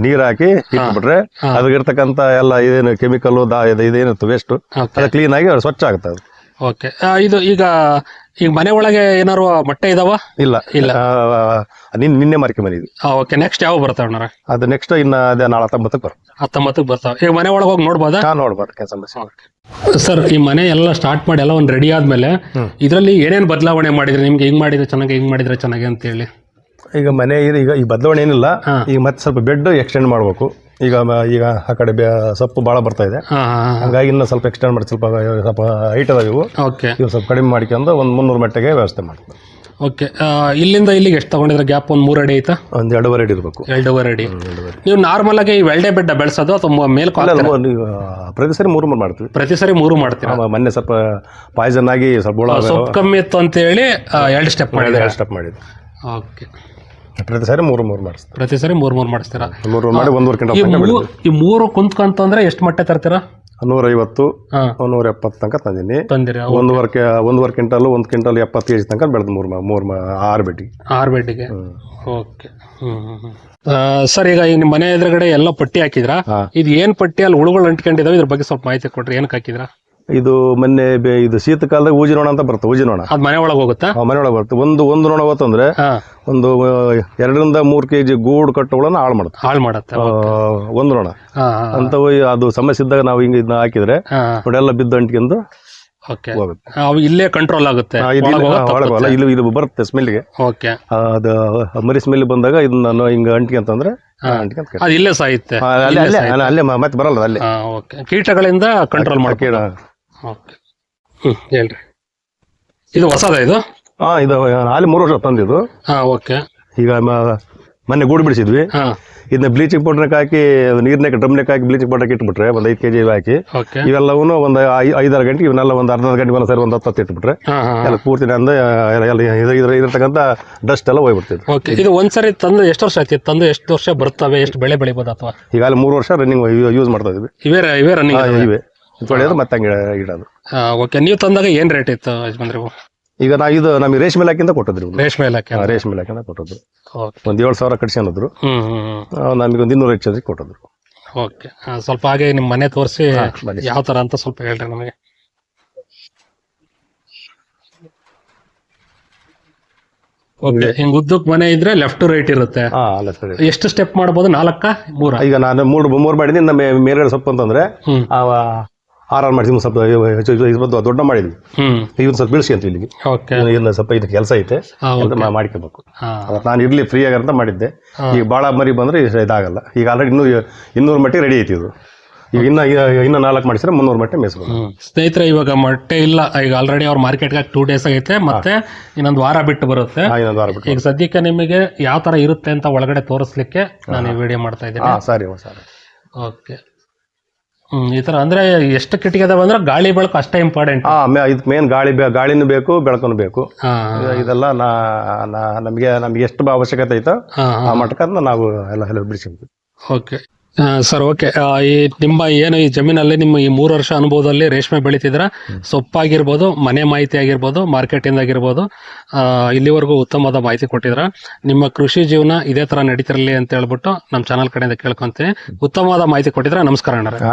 ನೀರ್ ಹಾಕಿ ಇಟ್ಬಿಟ್ರೆ ಅದ್ರಗಿರ್ತಕ್ಕಂಥ ಎಲ್ಲ ಇದೇನು ಕೆಮಿಕಲ್ ದಾ ಇದು ಇದೇನಿತ್ತು ವೇಸ್ಟ್ ಅದ ಕ್ಲೀನ್ ಆಗಿ ಸ್ವಚ್ಛ ಆಗುತ್ತೆ ಓಕೆ ಇದು ಈಗ ಈಗ ಮನೆ ಒಳಗೆ ಏನಾರು ಮೊಟ್ಟೆ ಇದಾವ? ಇಲ್ಲ. ಇಲ್ಲ. ನಿನ್ ನಿನ್ನೆ ಮಾರ್ಕೆ ಬಂದಿದ್ವಿ ಓಕೆ ನೆಕ್ಸ್ಟ್ ಯಾವ ಬರ್ತಾವ ಅಣ್ಣ ಅದು ನೆಕ್ಸ್ಟ್ ಇನ್ನ ಅದೇ ನಾಳೆ ಹತ್ತೊಂಬತ್ತಕ್ಕೆ ಬರುತ್ತೆ ಹತ್ತೊಂಬತ್ತಕ್ಕೆ ಬರ್ತಾವ. ಈಗ ಮನೆ ಒಳಗೆ ಹೋಗಿ ನೋಡ್ಬೋದಾ? ಹಾ ನೋಡ್ಬಾರ್ದು ಕೆಲಸ ಸರ್ ಈ ಮನೆ ಎಲ್ಲ ಸ್ಟಾರ್ಟ್ ಮಾಡಿ ಎಲ್ಲ ಒಂದು ರೆಡಿ ಆದ್ಮೇಲೆ ಇದರಲ್ಲಿ ಏನೇನು ಬದಲಾವಣೆ ಮಾಡಿದ್ರೆ? ನಿಮ್ಗೆ ಹಿಂಗ್ ಮಾಡಿದ್ರೆ ಚೆನ್ನಾಗಿ ಹಿಂಗ್ ಮಾಡಿದ್ರೆ ಚೆನ್ನಾಗಿ ಅಂತ ಹೇಳಿ ಈಗ ಮನೆ ಈಗ ಈ ಬದಲಾವಣೆ ಏನಿಲ್ಲ. ಈಗ ಮತ್ತೆ ಸ್ವಲ್ಪ ಬೆಡ್ ಎಕ್ಸ್ಟೆಂಡ್ ಮಾಡಬೇಕು. ಈಗ ಮ- ಈಗ ಆ ಕಡೆ ಬೆ- ಸೊಪ್ಪು ಭಾಳ ಬರ್ತಾ ಇದೆ. ಹಾ ಹಾ ಹಂಗಾಗಿ ಇನ್ನೂ ಸ್ವಲ್ಪ ಎಕ್ಸ್ಟೆಂಡ್ ಮಾಡಿ ಸ್ವಲ್ಪ ಸ್ವಲ್ಪ ಹೈಟ್ ಅದಾವ ಇವು. ಓಕೆ ಇವು ಸ್ವಲ್ಪ ಕಡಿಮೆ ಮಾಡ್ಕೊಂಡು ಒಂದು ಮುನ್ನೂರು ಮೆಟ್ಟಿಗೆ ವ್ಯವಸ್ಥೆ ಮಾಡ್ತೀವಿ ಓಕೆ ಇಲ್ಲಿಂದ ಇಲ್ಲಿಗೆ ಎಷ್ಟು ತಗೊಂಡಿದ್ರೆ ಗ್ಯಾಪ್ ಒಂದು ಮೂರು ಅಡಿ ಐತಾ? ಒಂದು ಎರಡೂವರೆ ಅಡಿ ಇರಬೇಕು. ಎರಡೂವರೆ ಅಡಿ. ನೀವು ನಾರ್ಮಲ್ ಆಗಿ ಈ ವೆಲ್ಡೆ ಬೆಡ್ಡ ಬೆಳೆಸೋದು ಅಥವಾ ಮೇಲ್ಕ? ಪ್ರತಿ ಸರಿ ಮೂರು ಮೂರು ಮಾಡ್ತೀವಿ. ಪ್ರತಿ ಸರಿ ಮೂರು ಮಾಡ್ತೀವಿ ಮೊನ್ನೆ ಸ್ವಲ್ಪ ಪಾಯ್ಸನ್ ಆಗಿ ಸ್ವಲ್ಪ ಹುಳ ಸೊಪ್ಪು ಕಮ್ಮಿ ಇತ್ತು ಅಂತ ಹೇಳಿ ಎರಡು ಸ್ಟೆಪ್ ಮಾಡಿದ್ರೆ ಸ್ಟೆಪ್ ಮಾಡಿದ್ವಿ. ಓಕೆ ಪ್ರತಿ ಸಾರಿ ಮೂರು ಮೂರು ಮಾಡಿಸ್ತಾರೆ. ಪ್ರತಿ ಸಾರಿ ಮೂರು ಮೂರು ಮಾಡಿಸ್ತೀರಾ? ಮೂರು ಮಾಡಿ ಒಂದೂವರೆ ಈ ಕ್ವಿಂಟಲ್ ಮೂರು ಈ ಮೂರು ಕುಂತ್ಕಂತಂದ್ರೆ ಎಷ್ಟು ಮಟ್ಟೆ ತರ್ತೀರಾ? ನೂರೈವತ್ತು ಐವತ್ತು ನೂರ ಎಪ್ಪತ್ತು ತನಕ ತಂದೀನಿ. ತಂದಿರಿ ಒಂದೂವರೆ ಕೆ ಒಂದೂವರೆ ಕ್ವಿಂಟಲ್ ಒಂದು ಕ್ವಿಂಟಲ್ ಎಪ್ಪತ್ತು ಕೆ ಜಿ ತನಕ ಬೆಳೆದು ಮೂರು ಮ- ಮೂರು ಮ- ಆರು ಬೆಡ್ಡಿ ಆರು ಬೆಡ್ಡಿಗೆ? ಓಕೆ. ಸರ್ ಈಗ ಈ ನಿಮ್ಮ ಮನೆ ಎದುರುಗಡೆ ಎಲ್ಲ ಪಟ್ಟಿ ಹಾಕಿದ್ರಾ? ಹಾ. ಇದು ಏನ್ ಪಟ್ಟಿ ಅಲ್ಲಿ ಹುಳುಗಳು ಅಂಟ್ಕೊಂಡಿದಾವೆ? ಇದ್ರ ಬಗ್ಗೆ ಸ್ವಲ್ಪ ಮಾಹಿತಿ ಕೊಟ್ರಿ. ಏನಕ್ಕೆ ಹಾಕಿದ್ರಾ? ಇದು ಮೊನ್ನೆ ಬೆ- ಇದು ಶೀತ ಕಾಲದಾಗ ಊಜಿ ನೋಣ ಅಂತ ಬರ್ತದೆ ಊಜಿ ನೋಣ. ಅದ್ ಮನೆ ಒಳಗೆ ಹೋಗುತ್ತಾ? ಮನೆ ಒಳಗೆ ಬರುತ್ತೆ. ಒಂದು ಒಂದು ನೋಣ ಹೋತಂದ್ರೆ ಹಾ. ಒಂದು ಆ, ಎರಡರಿಂದ ಮೂರು ಕೆ ಜಿ ಗೂಡು ಹಾಳ್ ಹಾಳು ಮಾಡುತ್ತೆ. ಹಾಳು ಮಾಡತ್ತೆ ಆ, ಒಂದು ನೋಣ. ಅಂತ ಹಾ ಅಂತವು ಅದು ಸಮಸ್ಯೆ ಇದ್ದಾಗ ನಾವು ಹಿಂಗ ಇದನ್ನ ಹಾಕಿದ್ರೆ ಹಾ ನೋಡೆಲ್ಲ ಬಿದ್ದು ಅಂಟ್ಕೊಂಡು ಓಕೆ. ಹೋಗುತ್ತೆ. ಅವು ಇಲ್ಲೇ ಕಂಟ್ರೋಲ್ ಆಗುತ್ತೆ. ಆ, ಇದು ಇಲ್ಲಿ- ಆ, ಒಳಗೆ ಅಲ್ಲ, ಇಲ್ಲಿ ಇದು ಬರುತ್ತೆ ಸ್ಮೆಲ್ಗೆ ಓಕೆ. ಅದು ಮರಿ ಸ್ಮೆಲ್ ಬಂದಾಗ ಇದನ್ನ ನಾನು ಹಿಂಗೆ ಅಂಟ್ಕೊಂತಂದ್ರೆ ಅಂಟ್ಕೊಂತ. ಅದು ಇಲ್ಲೇ ಸಾಯುತ್ತೆ. ಆ, ಅಲ್ಲೇ ಅಲ್ಲೇ ಅಲ್ಲೇ- ಅಲ್ಲೇ ಮ- ಮತ್ತೆ ಬರಲ್ಲ ಅಲ್ಲಿ. ಓಕೆ. ಕೀಟಗಳಿಂದ ಕಂಟ್ರೋಲ್ ಮಾಡ್ಕೊ ಕೀಟ. ಓಕೆ. ಹೇಳ್ರಿ. ಇದು ಹೊಸದ ಇದು? ಹಾ ಇದು ಅಲ್ಲಿ ಮೂರು ವರ್ಷ ತಂದಿದ್ದು. ಹಾ ಓಕೆ. ಈಗ ಮ- ಮೊನ್ನೆ ಗೂಡು ಬಿಡಿಸಿದ್ವಿ. ಹಾ. ಇದನ್ನ ಬ್ಲೀಚಿಂಗ್ ಪೌಡರ್ ಹಾಕಿ ನೀರ್ನಾಗ ಡ್ರಮ್ನಾಗ ಹಾಕಿ ಬ್ಲೀಚಿಂಗ್ ಪೌಡರ್ ಇಟ್ಬಿಟ್ರೆ ಒಂದು ಐದು ಕೆಜಿ ಹಾಕಿ ಓಕೆ. ಇವೆಲ್ಲವೂ ಒಂದು ಐ- ಐದಾರು ಗಂಟೆ ಇವನ್ನೆಲ್ಲ ಒಂದು ಅರ್ಧ ಗಂಟೆ ಮೇಲೆ ಸರಿ ಒಂದು ಹತ್ತು ಹತ್ತು ಇಟ್ಬಿಟ್ರೆ ಹಾ ಹಾ ಎಲ್ಲ ಪೂರ್ತಿ ನಂದ ಇದ್ರ ಇದ್ರ ಡಸ್ಟ್ ಎಲ್ಲ ಹೋಗ್ಬಿಡ್ತಿದ್ರು ಓಕೆ ಇದು ಒಂದ್ಸರಿ ತಂದು ಎಷ್ಟು ವರ್ಷ ಆಯ್ತು? ತಂದು ಎಷ್ಟು ವರ್ಷ ಬರ್ತವೆ ಎಷ್ಟು ಬೆಳೆ ಬೆಳಿಬೋದು ಅಥವಾ? ಈಗ ಅಲ್ಲಿ ಮೂರು ವರ್ಷ ರನ್ನಿಂಗ್ ಯೂಸ್ ಮಾಡ್ತಾ ಇದ್ವಿ ಇವೇ ಇವೇ ರನ್ನಿಂಗ್ ಇವೆ. ತೊಳೆಯೋದು ಮತ್ತೆ ಹಂಗೆ ಇಡೋದು. ಓಕೆ ನೀವು ತಂದಾಗ ಏನ್ ರೇಟ್ ಇತ್ತು ಯಜಮಾನ್ರಿ? ಇವು? ಈಗ ನಾ ಇದು ನಮಗೆ ರೇಷ್ಮೆ ಇಲಾಖೆಯಿಂದ ಕೊಟ್ಟಿದ್ರು ಇವ್ರು. ರೇಷ್ಮೆ ಇಲಾಖೆ. ಆ, ರೇಷ್ಮೆ ಇಲಾಖೆಯಿಂದ ಕೊಟ್ಟಿದ್ರು. ಓಕೆ ಒಂದು ಏಳು ಸಾವಿರ ಕಟ್ಸ್ಕೊಂಡಿದ್ರು. ಹ್ಮ್ ಹ್ಮ್ ಹ್ಮ್. ನಮಗೆ ಒಂದು ಇನ್ನೂರು ಹೆಚ್ಚು ಕೊಟ್ಟಿದ್ರು. ಓಕೆ ಸ್ವಲ್ಪ ಹಾಗೆ ನಿಮ್ಮ ಮನೆ ತೋರಿಸಿ ಬನ್ನಿ. ಯಾವ ತರ ಅಂತ ಸ್ವಲ್ಪ ಹೇಳ್ರಿ ನಮಗೆ. ಓಕೆ ಹಿಂಗ್. ಉದ್ದಕ್ಕೆ ಮನೆ ಇದ್ರೆ ಲೆಫ್ಟ್ ಟು ರೈಟ್ ಇರುತ್ತೆ. ಹಾ ಅಲ್ಲ ಸರಿ ಎಷ್ಟು ಸ್ಟೆಪ್ ಮಾಡ್ಬೋದು? ನಾಲ್ಕ? ಮೂರ? ಈಗ ನಾನು ಮೂರು ಮೂರು ಮಾಡಿದ್ದೀನಿ. ನಮ್ಮ ಮೇಲ್ಗಡೆ ಸೊಪ್ಪು ಅಂತಂದ್ರೆ ಹ್ಮ್. ಆರ್ ಆರ್ ಮಾಡಿದ್ವಿ ಸ್ವಲ್ಪ ಇದು ದೊಡ್ಡ ಮಾಡಿದ್ವಿ. ಇವನ್ ಸ್ವಲ್ಪ ಬೀಳ್ಸಿ ಅಂತ ಇಲ್ಲಿಗೆ. ಇನ್ನು ಸ್ವಲ್ಪ ಇದು ಕೆಲಸ ಐತೆ ಮಾಡ್ಕೋಬೇಕು. ನಾನು ಇರ್ಲಿ ಫ್ರೀ ಆಗಂತ ಮಾಡಿದ್ದೆ. ಈಗ ಭಾಳ ಮರಿ ಬಂದ್ರೆ ಇದು ಇದಾಗಲ್ಲ. ಈಗ ಆಲ್ರೆಡಿ ಇನ್ನೂ ಇನ್ನೂರು ಮಟ್ಟಿಗೆ ರೆಡಿ ಐತಿ ಇದು. ಈಗ ಇನ್ನ ಇನ್ನ ನಾಲ್ಕು ಮಾಡಿಸಿದ್ರೆ ಮುನ್ನೂರು ಮಟ್ಟ ಮೇಯಿಸ್ಬೋದು. ಹ್ಮ್. ಸ್ನೇಹಿತರೆ ಇವಾಗ ಮೊಟ್ಟೆ ಇಲ್ಲ. ಈಗ ಆಲ್ರೆಡಿ ಅವ್ರ ಮಾರ್ಕೆಟ್ಗೆ ಟೂ ಡೇಸ್ ಆಗೈತೆ. ಮತ್ತೆ ಇನ್ನೊಂದು ವಾರ ಬಿಟ್ಟು ಬರುತ್ತೆ. ಹಾ ಇನ್ನೊಂದು ವಾರ ಬಿಟ್ಟು ಈಗ ಸದ್ಯಕ್ಕೆ ನಿಮಗೆ ಯಾವ ತರ ಇರುತ್ತೆ ಅಂತ ಒಳಗಡೆ ತೋರಿಸ್ಲಿಕ್ಕೆ ನಾನು ಈ ವಿಡಿಯೋ ಮಾಡ್ತಾ ಇದ್ದೀನಿ. ಸರಿ ಸರಿ. ಓಕೆ. ಹ್ಮ್ ಈ ತರ ಅಂದ್ರೆ ಎಷ್ಟು ಕಿಟಕಿ ಅದಾವ ಅಂದ್ರೆ ಗಾಳಿ ಬೆಳಕು ಅಷ್ಟೇ ಇಂಪಾರ್ಟೆಂಟ್ ಆ ಮೇ ಇದಕ್ಕೆ ಮೇನ್ ಗಾಳಿ ಬೇ ಗಾಳಿನೂ ಬೇಕು ಬೆಳಕನ್ನು ಬೇಕು. ಇದೆಲ್ಲಾ ಇದೆಲ್ಲ ನಾ ನಾ- ನಮಗೆ ನಮ್ಗೆ ಎಷ್ಟು ಅವಶ್ಯಕತೆ ಐತೋ ಆ ಮಟ್ಟಕ್ಕ ನಾವು ಎಲ್ಲ ಹೇಳಿ ಬಿಡಿಸಿದ್ವಿ ಓಕೆ ಸರ್, ಓಕೆ. ಈ ನಿಮ್ಮ ಏನು ಈ ಜಮೀನಲ್ಲಿ ನಿಮ್ಮ ಈ ಮೂರು ವರ್ಷ ಅನುಭವದಲ್ಲಿ ರೇಷ್ಮೆ ಬೆಳೀತಿದ್ರ ಸೊಪ್ಪಾಗಿರ್ಬೋದು, ಮನೆ ಮಾಹಿತಿ ಆಗಿರ್ಬೋದು, ಮಾರ್ಕೆಟಿಂದ ಆಗಿರ್ಬೋದು ಇಲ್ಲಿವರೆಗೂ ಉತ್ತಮವಾದ ಮಾಹಿತಿ ಕೊಟ್ಟಿದ್ರ ನಿಮ್ಮ ಕೃಷಿ ಜೀವನ ಇದೇ ತರ ನಡೀತಿರಲಿ ಅಂತ ಹೇಳ್ಬಿಟ್ಟು ನಮ್ಮ ಚಾನಲ್ ಕಡೆಯಿಂದ ಕೇಳ್ಕೊಂತೀನಿ. ಉತ್ತಮವಾದ ಮಾಹಿತಿ ಕೊಟ್ಟಿದ್ರೆ ನಮಸ್ಕಾರ ನಮಸ್ಕಾರ.